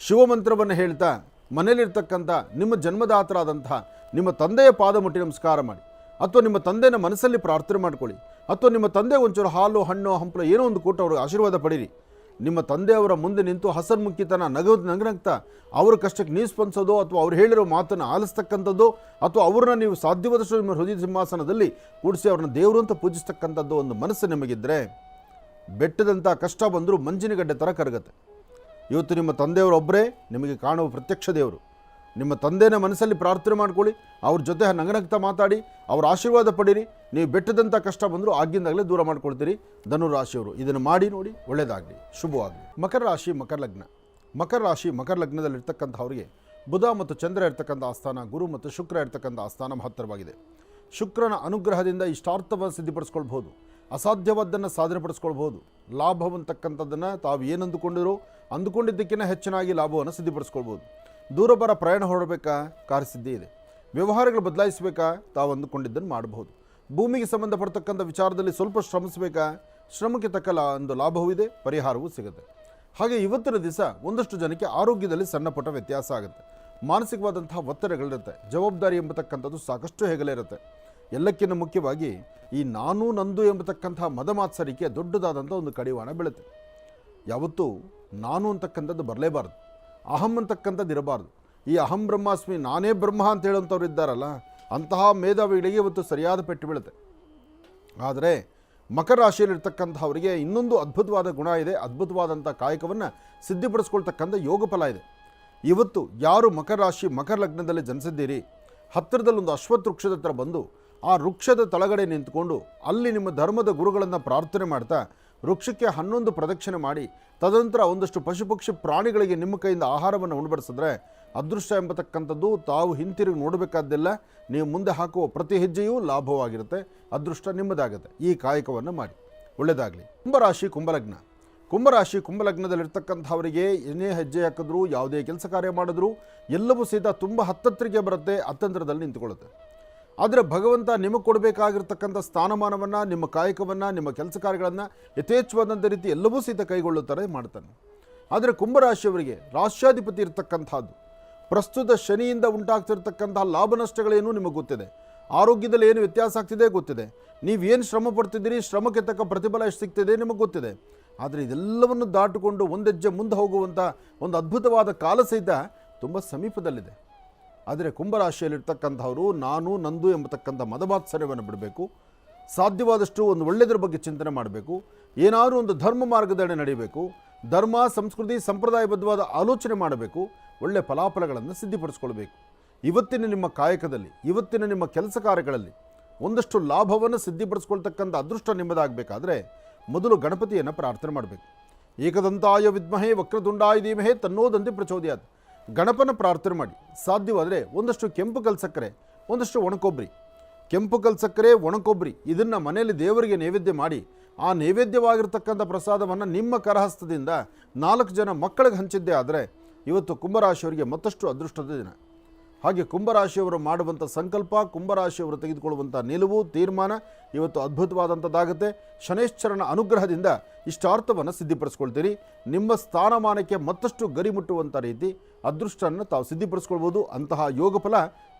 ಶಿವಮಂತ್ರವನ್ನು ಹೇಳ್ತಾ ಮನೆಯಲ್ಲಿರ್ತಕ್ಕಂಥ ನಿಮ್ಮ ಜನ್ಮದಾತರಾದಂತಹ ನಿಮ್ಮ ತಂದೆಯ ಪಾದ ಮುಟ್ಟಿ ನಮಸ್ಕಾರ ಮಾಡಿ. ಅಥವಾ ನಿಮ್ಮ ತಂದೆಯ ಮನಸ್ಸಲ್ಲಿ ಪ್ರಾರ್ಥನೆ ಮಾಡ್ಕೊಳ್ಳಿ. ಅಥವಾ ನಿಮ್ಮ ತಂದೆ ಒಂಚೂರು ಹಾಲು, ಹಣ್ಣು, ಹಂಪಲ ಏನೋ ಒಂದು ಕೊಟ್ಟು ಅವ್ರಿಗೆ ಆಶೀರ್ವಾದ ಪಡೀರಿ. ನಿಮ್ಮ ತಂದೆಯವರ ಮುಂದೆ ನಿಂತು ಹಸನ್ಮುಖಿತನ ನಗದು ನಗನಗ್ತಾ, ಅವ್ರ ಕಷ್ಟಕ್ಕೆ ನೀವು ಸ್ಪಂದಿಸೋದು ಅಥವಾ ಅವ್ರು ಹೇಳಿರೋ ಮಾತನ್ನು ಆಲಿಸ್ತಕ್ಕಂಥದ್ದು ಅಥವಾ ಅವ್ರನ್ನ ನೀವು ಸಾಧ್ಯವಾದಷ್ಟು ನಿಮ್ಮ ಹೃದಯ ಸಿಂಹಾಸನದಲ್ಲಿ ಕೂಡಿಸಿ ಅವ್ರನ್ನ ದೇವರು ಅಂತ ಪೂಜಿಸ್ತಕ್ಕಂಥದ್ದು ಒಂದು ಮನಸ್ಸು ನಿಮಗಿದ್ದರೆ ಬೆಟ್ಟದಂಥ ಕಷ್ಟ ಬಂದರೂ ಮಂಜಿನಗಡ್ಡೆ ಥರ ಕರಗತ್ತೆ. ಇವತ್ತು ನಿಮ್ಮ ತಂದೆಯವರೊಬ್ಬರೇ ನಿಮಗೆ ಕಾಣುವ ಪ್ರತ್ಯಕ್ಷ ದೇವರು. ನಿಮ್ಮ ತಂದೆನ ಮನಸ್ಸಲ್ಲಿ ಪ್ರಾರ್ಥನೆ ಮಾಡ್ಕೊಳ್ಳಿ, ಅವ್ರ ಜೊತೆ ನಗನಗ್ತಾ ಮಾತಾಡಿ, ಅವ್ರ ಆಶೀರ್ವಾದ ಪಡೀರಿ. ನೀವು ಬೆಟ್ಟದಂಥ ಕಷ್ಟ ಬಂದರೂ ಆಗಿಂದಾಗಲೇ ದೂರ ಮಾಡ್ಕೊಳ್ತೀರಿ. ಧನುರಾಶಿಯವರು ಇದನ್ನು ಮಾಡಿ ನೋಡಿ ಒಳ್ಳೆಯದಾಗಲಿ. ಶುಭವಾಗಲಿ. ಮಕರ ರಾಶಿ, ಮಕರ ಲಗ್ನ. ಮಕರ ರಾಶಿ, ಮಕರ ಲಗ್ನದಲ್ಲಿರ್ತಕ್ಕಂಥವ್ರಿಗೆ ಬುಧ ಮತ್ತು ಚಂದ್ರ ಇರ್ತಕ್ಕಂಥ ಆಸ್ಥಾನ, ಗುರು ಮತ್ತು ಶುಕ್ರ ಇರ್ತಕ್ಕಂಥ ಆಸ್ಥಾನ ಮಹತ್ತರವಾಗಿದೆ. ಶುಕ್ರನ ಅನುಗ್ರಹದಿಂದ ಇಷ್ಟಾರ್ಥವನ್ನು ಸಿದ್ಧಪಡಿಸ್ಕೊಳ್ಬಹುದು. ಅಸಾಧ್ಯವಾದ್ದನ್ನು ಸಾಧನೆಪಡಿಸ್ಕೊಳ್ಬೋದು ಲಾಭವಂತಕ್ಕಂಥದ್ದನ್ನು ತಾವು ಏನು ಅಂದುಕೊಂಡಿದ್ದಕ್ಕಿಂತ ಹೆಚ್ಚಿನಾಗಿ ಲಾಭವನ್ನು ಸಿದ್ಧಿಪಡಿಸ್ಕೊಳ್ಬೋದು ದೂರಬರ ಪ್ರಯಾಣ ಹೊರಡಬೇಕಾ? ಕಾರ್ಯಸಿದ್ಧಿ ಇದೆ. ವ್ಯವಹಾರಗಳು ಬದಲಾಯಿಸಬೇಕಾ? ತಾವು ಅಂದುಕೊಂಡಿದ್ದನ್ನು ಮಾಡಬಹುದು. ಭೂಮಿಗೆ ಸಂಬಂಧಪಡ್ತಕ್ಕಂಥ ವಿಚಾರದಲ್ಲಿ ಸ್ವಲ್ಪ ಶ್ರಮಿಸಬೇಕಾ? ಶ್ರಮಕ್ಕೆ ತಕ್ಕ ಒಂದು ಲಾಭವೂ ಇದೆ ಪರಿಹಾರವೂ ಸಿಗುತ್ತೆ. ಹಾಗೆ ಇವತ್ತಿನ ದಿವಸ ಒಂದಷ್ಟು ಜನಕ್ಕೆ ಆರೋಗ್ಯದಲ್ಲಿ ಸಣ್ಣಪುಟ್ಟ ವ್ಯತ್ಯಾಸ ಆಗುತ್ತೆ. ಮಾನಸಿಕವಾದಂತಹ ಒತ್ತಡಗಳಿರುತ್ತೆ. ಜವಾಬ್ದಾರಿ ಎಂಬತಕ್ಕಂಥದ್ದು ಸಾಕಷ್ಟು ಹೆಗಲೇ ಇರುತ್ತೆ. ಎಲ್ಲಕ್ಕಿಂತ ಮುಖ್ಯವಾಗಿ ಈ ನಾನು ನಂದು ಎಂಬತಕ್ಕಂತಹ ಮದಮಾತ್ಸರಿಕೆ ದೊಡ್ಡದಾದಂಥ ಒಂದು ಕಡಿವಾಣ ಬೀಳುತ್ತೆ. ಯಾವತ್ತೂ ನಾನು ಅಂತಕ್ಕಂಥದ್ದು ಬರಲೇಬಾರ್ದು. ಅಹಂ ಅಂತಕ್ಕಂಥದ್ದು ಇರಬಾರ್ದು. ಈ ಅಹಂ ಬ್ರಹ್ಮಾಸ್ಮಿ ನಾನೇ ಬ್ರಹ್ಮ ಅಂತ ಹೇಳುವಂಥವ್ರು ಇದ್ದಾರಲ್ಲ, ಅಂತಹ ಮೇಧಾವಿಗಳಿಗೆ ಇವತ್ತು ಸರಿಯಾದ ಪೆಟ್ಟು ಬೀಳುತ್ತೆ. ಆದರೆ ಮಕರ ರಾಶಿಯಲ್ಲಿರ್ತಕ್ಕಂಥವರಿಗೆ ಇನ್ನೊಂದು ಅದ್ಭುತವಾದ ಗುಣ ಇದೆ, ಅದ್ಭುತವಾದಂಥ ಕಾಯಕವನ್ನು ಸಿದ್ಧಿಪಡಿಸ್ಕೊಳ್ತಕ್ಕಂಥ ಯೋಗ ಫಲ ಇದೆ. ಇವತ್ತು ಯಾರು ಮಕರ ರಾಶಿ, ಮಕರ ಲಗ್ನದಲ್ಲಿ ಜನಿಸಿದ್ದೀರಿ ಹತ್ತಿರದಲ್ಲೊಂದು ಅಶ್ವತ್ಥ ವೃಕ್ಷದ ಹತ್ರ ಬಂದು ಆ ವೃಕ್ಷದ ತಳಗಡೆ ನಿಂತ್ಕೊಂಡು ಅಲ್ಲಿ ನಿಮ್ಮ ಧರ್ಮದ ಗುರುಗಳನ್ನು ಪ್ರಾರ್ಥನೆ ಮಾಡ್ತಾ ವೃಕ್ಷಕ್ಕೆ ಹನ್ನೊಂದು ಪ್ರದಕ್ಷಿಣೆ ಮಾಡಿ ತದನಂತರ ಒಂದಷ್ಟು ಪಶುಪಕ್ಷಿ ಪ್ರಾಣಿಗಳಿಗೆ ನಿಮ್ಮ ಕೈಯಿಂದ ಆಹಾರವನ್ನು ಉಣಬಡಿಸಿದ್ರೆ ಅದೃಷ್ಟ ಎಂಬತಕ್ಕಂಥದ್ದು ತಾವು ಹಿಂತಿರುಗಿ ನೋಡಬೇಕಾದ್ದೆಲ್ಲ. ನೀವು ಮುಂದೆ ಹಾಕುವ ಪ್ರತಿ ಹೆಜ್ಜೆಯೂ ಲಾಭವಾಗಿರುತ್ತೆ. ಅದೃಷ್ಟ ನಿಮ್ಮದಾಗುತ್ತೆ. ಈ ಕಾಯಕವನ್ನು ಮಾಡಿ. ಒಳ್ಳೆಯದಾಗಲಿ ಕುಂಭರಾಶಿ ಕುಂಭಲಗ್ನ. ಕುಂಭರಾಶಿ ಕುಂಭಲಗ್ನದಲ್ಲಿರ್ತಕ್ಕಂಥವರಿಗೆ ಏನೇ ಹೆಜ್ಜೆ ಹಾಕಿದ್ರು ಯಾವುದೇ ಕೆಲಸ ಕಾರ್ಯ ಮಾಡಿದ್ರು ಎಲ್ಲವೂ ಸಹಿತ ತುಂಬ ಹತ್ತತ್ತರಿಗೆ ಬರುತ್ತೆ. ಅತ್ತಂತ್ರದಲ್ಲಿ ನಿಂತುಕೊಳ್ಳುತ್ತೆ. ಆದರೆ ಭಗವಂತ ನಿಮಗೆ ಕೊಡಬೇಕಾಗಿರ್ತಕ್ಕಂಥ ಸ್ಥಾನಮಾನವನ್ನು, ನಿಮ್ಮ ಕಾಯಕವನ್ನು, ನಿಮ್ಮ ಕೆಲಸ ಕಾರ್ಯಗಳನ್ನು ಯಥೇಚ್ಛವಾದಂಥ ರೀತಿ ಎಲ್ಲವೂ ಸಹಿತ ಕೈಗೊಳ್ಳುತ್ತಾರೆ ಮಾಡ್ತಾನೆ. ಆದರೆ ಕುಂಭರಾಶಿಯವರಿಗೆ ರಾಷ್ಟ್ರಾಧಿಪತಿ ಇರತಕ್ಕಂಥದ್ದು ಪ್ರಸ್ತುತ ಶನಿಯಿಂದ ಉಂಟಾಗ್ತಿರ್ತಕ್ಕಂತಹ ಲಾಭ ನಷ್ಟಗಳೇನು ನಿಮಗೆ ಗೊತ್ತಿದೆ? ಆರೋಗ್ಯದಲ್ಲಿ ಏನು ವ್ಯತ್ಯಾಸ ಆಗ್ತಿದೆ ಗೊತ್ತಿದೆ. ನೀವೇನು ಶ್ರಮ ಪಡ್ತಿದ್ದೀರಿ, ಶ್ರಮಕ್ಕೆ ತಕ್ಕ ಪ್ರತಿಫಲ ಎಷ್ಟು ಸಿಗ್ತಿದೆ ನಿಮಗೆ ಗೊತ್ತಿದೆ. ಆದರೆ ಇದೆಲ್ಲವನ್ನು ದಾಟಿಕೊಂಡು ಒಂದೆಜ್ಜೆ ಮುಂದೆ ಹೋಗುವಂಥ ಒಂದು ಅದ್ಭುತವಾದ ಕಾಲ ಸಹಿತ ತುಂಬ ಸಮೀಪದಲ್ಲಿದೆ. ಆದರೆ ಕುಂಭರಾಶಿಯಲ್ಲಿರ್ತಕ್ಕಂಥವರು, ನಾನು, ನಂದು ಎಂಬತಕ್ಕಂಥ ಮದಮಾತ್ಸರ್ಯವನ್ನು ಬಿಡಬೇಕು. ಸಾಧ್ಯವಾದಷ್ಟು ಒಂದು ಒಳ್ಳೆಯದ್ರ ಬಗ್ಗೆ ಚಿಂತನೆ ಮಾಡಬೇಕು. ಏನಾದರೂ ಒಂದು ಧರ್ಮ ಮಾರ್ಗದಡೆ ನಡೀಬೇಕು. ಧರ್ಮ, ಸಂಸ್ಕೃತಿ, ಸಂಪ್ರದಾಯಬದ್ಧವಾದ ಆಲೋಚನೆ ಮಾಡಬೇಕು. ಒಳ್ಳೆಯ ಫಲಾಫಲಗಳನ್ನು ಸಿದ್ಧಿಪಡಿಸ್ಕೊಳ್ಬೇಕು. ಇವತ್ತಿನ ನಿಮ್ಮ ಕಾಯಕದಲ್ಲಿ, ಇವತ್ತಿನ ನಿಮ್ಮ ಕೆಲಸ ಕಾರ್ಯಗಳಲ್ಲಿ ಒಂದಷ್ಟು ಲಾಭವನ್ನು ಸಿದ್ಧಿಪಡಿಸ್ಕೊಳ್ತಕ್ಕಂಥ ಅದೃಷ್ಟ ನಿಮ್ಮದಾಗಬೇಕಾದ್ರೆ ಮೊದಲು ಗಣಪತಿಯನ್ನು ಪ್ರಾರ್ಥನೆ ಮಾಡಬೇಕು. ಏಕದಂತಾಯ ವಿದ್ಮಹೇ ವಕ್ರದುಂಡಾಯ ಧೀಮಹೇ ತನ್ನೋದಂತೆ ಪ್ರಚೋದಯಾತ್. ಗಣಪನ ಪ್ರಾರ್ಥನೆ ಮಾಡಿ. ಸಾಧ್ಯವಾದರೆ ಒಂದಷ್ಟು ಕೆಂಪು ಕಲ್ಸಕ್ಕರೆ, ಒಂದಷ್ಟು ಒಣಕೊಬ್ಬರಿ. ಕೆಂಪು ಕಲ್ ಸಕ್ಕರೆ ಒಣಕೊಬ್ಬರಿ, ಇದನ್ನು ಮನೆಯಲ್ಲಿ ದೇವರಿಗೆ ನೈವೇದ್ಯ ಮಾಡಿ, ಆ ನೈವೇದ್ಯವಾಗಿರ್ತಕ್ಕಂಥ ಪ್ರಸಾದವನ್ನು ನಿಮ್ಮ ಕರಹಸ್ತದಿಂದ ನಾಲ್ಕು ಜನ ಮಕ್ಕಳಿಗೆ ಹಂಚಿದ್ದೇ ಆದರೆ ಇವತ್ತು ಕುಂಭರಾಶಿಯವರಿಗೆ ಮತ್ತಷ್ಟು ಅದೃಷ್ಟದ ದಿನ. ಹಾಗೆ ಕುಂಭರಾಶಿಯವರು ಮಾಡುವಂಥ ಸಂಕಲ್ಪ, ಕುಂಭರಾಶಿಯವರು ತೆಗೆದುಕೊಳ್ಳುವಂಥ ನಿಲುವು, ತೀರ್ಮಾನ ಇವತ್ತು ಅದ್ಭುತವಾದಂಥದ್ದಾಗುತ್ತೆ. ಶನೇಶ್ವರನ ಅನುಗ್ರಹದಿಂದ ಇಷ್ಟಾರ್ಥವನ್ನು ಸಿದ್ಧಿಪಡಿಸ್ಕೊಳ್ತೀರಿ. ನಿಮ್ಮ ಸ್ಥಾನಮಾನಕ್ಕೆ ಮತ್ತಷ್ಟು ಗರಿ ಮುಟ್ಟುವಂಥ ರೀತಿ ಅದೃಷ್ಟವನ್ನು ತಾವು ಸಿದ್ಧಿಪಡಿಸ್ಕೊಳ್ಬೋದು. ಅಂತಹ ಯೋಗ ಫಲ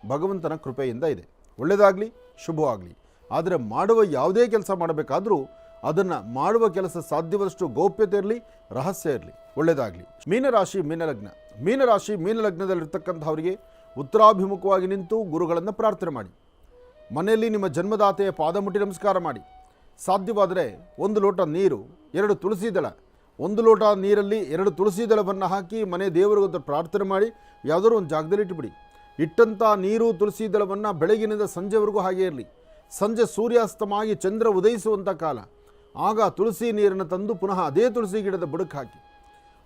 ಭಗವಂತನ ಕೃಪೆಯಿಂದ ಇದೆ. ಒಳ್ಳೆಯದಾಗಲಿ, ಶುಭವಾಗಲಿ. ಆದರೆ ಮಾಡುವ ಯಾವುದೇ ಕೆಲಸ ಮಾಡಬೇಕಾದರೂ ಅದನ್ನು ಮಾಡುವ ಕೆಲಸ ಸಾಧ್ಯವಾದಷ್ಟು ಗೌಪ್ಯತೆ ಇರಲಿ, ರಹಸ್ಯ ಇರಲಿ. ಒಳ್ಳೆಯದಾಗಲಿ. ಮೀನರಾಶಿ, ಮೀನಲಗ್ನ. ಮೀನರಾಶಿ, ಮೀನಲಗ್ನದಲ್ಲಿರ್ತಕ್ಕಂಥವರಿಗೆ ಉತ್ತರಾಭಿಮುಖವಾಗಿ ನಿಂತು ಗುರುಗಳನ್ನು ಪ್ರಾರ್ಥನೆ ಮಾಡಿ. ಮನೆಯಲ್ಲಿ ನಿಮ್ಮ ಜನ್ಮದಾತೆಯ ಪಾದ ಮುಟ್ಟಿ ನಮಸ್ಕಾರ ಮಾಡಿ. ಸಾಧ್ಯವಾದರೆ ಒಂದು ಲೋಟ ನೀರು, ಎರಡು ತುಳಸಿ ದಳ ಒಂದು ಲೋಟ ನೀರಲ್ಲಿ ಎರಡು ತುಳಸಿ ದಳವನ್ನು ಹಾಕಿ ಮನೆ ದೇವರಿಗೊಂದು ಪ್ರಾರ್ಥನೆ ಮಾಡಿ, ಯಾವುದಾದ್ರು ಒಂದು ಜಾಗದಲ್ಲಿ ಇಟ್ಟುಬಿಡಿ ಇಟ್ಟಂಥ ನೀರು, ತುಳಸಿ ದಳವನ್ನು ಬೆಳಗಿನಿಂದ ಸಂಜೆವರೆಗೂ ಹಾಗೆ ಇರಲಿ. ಸಂಜೆ ಸೂರ್ಯಾಸ್ತಮಾಗಿ ಚಂದ್ರ ಉದಯಿಸುವಂಥ ಕಾಲ. ಆಗ ತುಳಸಿ ನೀರನ್ನು ತಂದು ಪುನಃ ಅದೇ ತುಳಸಿ ಗಿಡದ ಬುಡಕ್ಕೆ ಹಾಕಿ.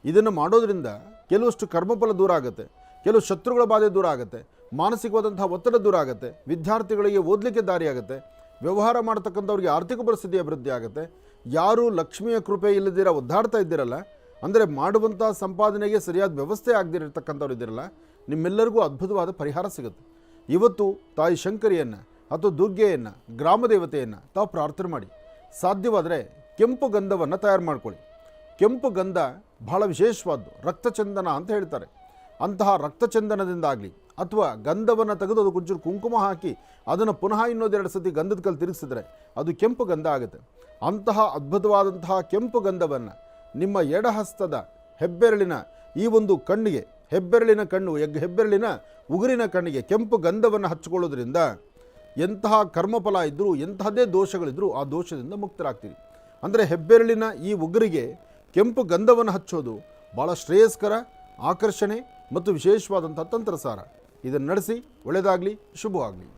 ಇದನ್ನು ಮಾಡೋದರಿಂದ ಕೆಲವಷ್ಟು ಕರ್ಮಫಲ ದೂರ ಆಗುತ್ತೆ. ಕೆಲವು ಶತ್ರುಗಳ ಬಾಧೆ ದೂರ ಆಗುತ್ತೆ. ಮಾನಸಿಕವಾದಂಥ ಒತ್ತಡ ದೂರ ಆಗುತ್ತೆ. ವಿದ್ಯಾರ್ಥಿಗಳಿಗೆ ಓದಲಿಕ್ಕೆ ದಾರಿ ಆಗುತ್ತೆ ವ್ಯವಹಾರ ಮಾಡ್ತಕ್ಕಂಥವ್ರಿಗೆ ಆರ್ಥಿಕ ಪರಿಸ್ಥಿತಿ ಅಭಿವೃದ್ಧಿ ಆಗುತ್ತೆ. ಯಾರು ಲಕ್ಷ್ಮಿಯ ಕೃಪೆ ಇಲ್ಲದಿರ ಒದ್ದಾಡ್ತಾ ಇದ್ದೀರಲ್ಲ? ಅಂದರೆ ಮಾಡುವಂಥ ಸಂಪಾದನೆಗೆ ಸರಿಯಾದ ವ್ಯವಸ್ಥೆ ಆಗದಿರತಕ್ಕಂಥವ್ರು ಇದ್ದಿರಲ್ಲ? ನಿಮ್ಮೆಲ್ಲರಿಗೂ ಅದ್ಭುತವಾದ ಪರಿಹಾರ ಸಿಗುತ್ತೆ. ಇವತ್ತು ತಾಯಿ ಶಂಕರಿಯನ್ನು ಅಥವಾ ದುರ್ಗೆಯನ್ನು, ಗ್ರಾಮ ದೇವತೆಯನ್ನು ತಾವು ಪ್ರಾರ್ಥನೆ ಮಾಡಿ. ಸಾಧ್ಯವಾದರೆ ಕೆಂಪು ಗಂಧವನ್ನು ತಯಾರು ಮಾಡ್ಕೊಳ್ಳಿ. ಕೆಂಪು ಗಂಧ ಬಹಳ ವಿಶೇಷವಾದ್ದು, ರಕ್ತಚಂದನ ಅಂತ ಹೇಳ್ತಾರೆ. ಅಂತಹ ರಕ್ತಚಂದನದಿಂದಾಗಲಿ ಅಥವಾ ಗಂಧವನ್ನು ತೆಗೆದು ಅದು ಕೊಂಚೂರು ಕುಂಕುಮ ಹಾಕಿ ಅದನ್ನು ಪುನಃ ಇನ್ನೊಂದೆರಡು ಸತಿ ಗಂಧದ ಕಲ್ಲು ತಿರುಗಿಸಿದ್ರೆ ಅದು ಕೆಂಪು ಗಂಧ ಆಗುತ್ತೆ. ಅಂತಹ ಅದ್ಭುತವಾದಂತಹ ಕೆಂಪು ಗಂಧವನ್ನು ನಿಮ್ಮ ಎಡಹಸ್ತದ ಹೆಬ್ಬೆರಳಿನ ಈ ಒಂದು ಕಣ್ಣಿಗೆ, ಹೆಬ್ಬೆರಳಿನ ಕಣ್ಣು, ಎಗ್ ಹೆಬ್ಬೆರಳಿನ ಉಗುರಿನ ಕಣ್ಣಿಗೆ ಕೆಂಪು ಗಂಧವನ್ನು ಹಚ್ಕೊಳ್ಳೋದ್ರಿಂದ ಎಂತಹ ಕರ್ಮಫಲ ಇದ್ದರೂ ಎಂತಹದ್ದೇ ದೋಷಗಳಿದ್ದರೂ ಆ ದೋಷದಿಂದ ಮುಕ್ತರಾಗ್ತೀರಿ. ಅಂದರೆ ಹೆಬ್ಬೆರಳಿನ ಈ ಉಗುರಿಗೆ ಕೆಂಪು ಗಂಧವನ್ನು ಹಚ್ಚೋದು ಭಾಳ ಶ್ರೇಯಸ್ಕರ, ಆಕರ್ಷಣೆ ಮತ್ತು ವಿಶೇಷವಾದಂಥ ತಂತ್ರಸಾರ. ಇದನ್ನು ನಡೆಸಿ ಒಳ್ಳೆಯದಾಗಲಿ ಶುಭವಾಗಲಿ.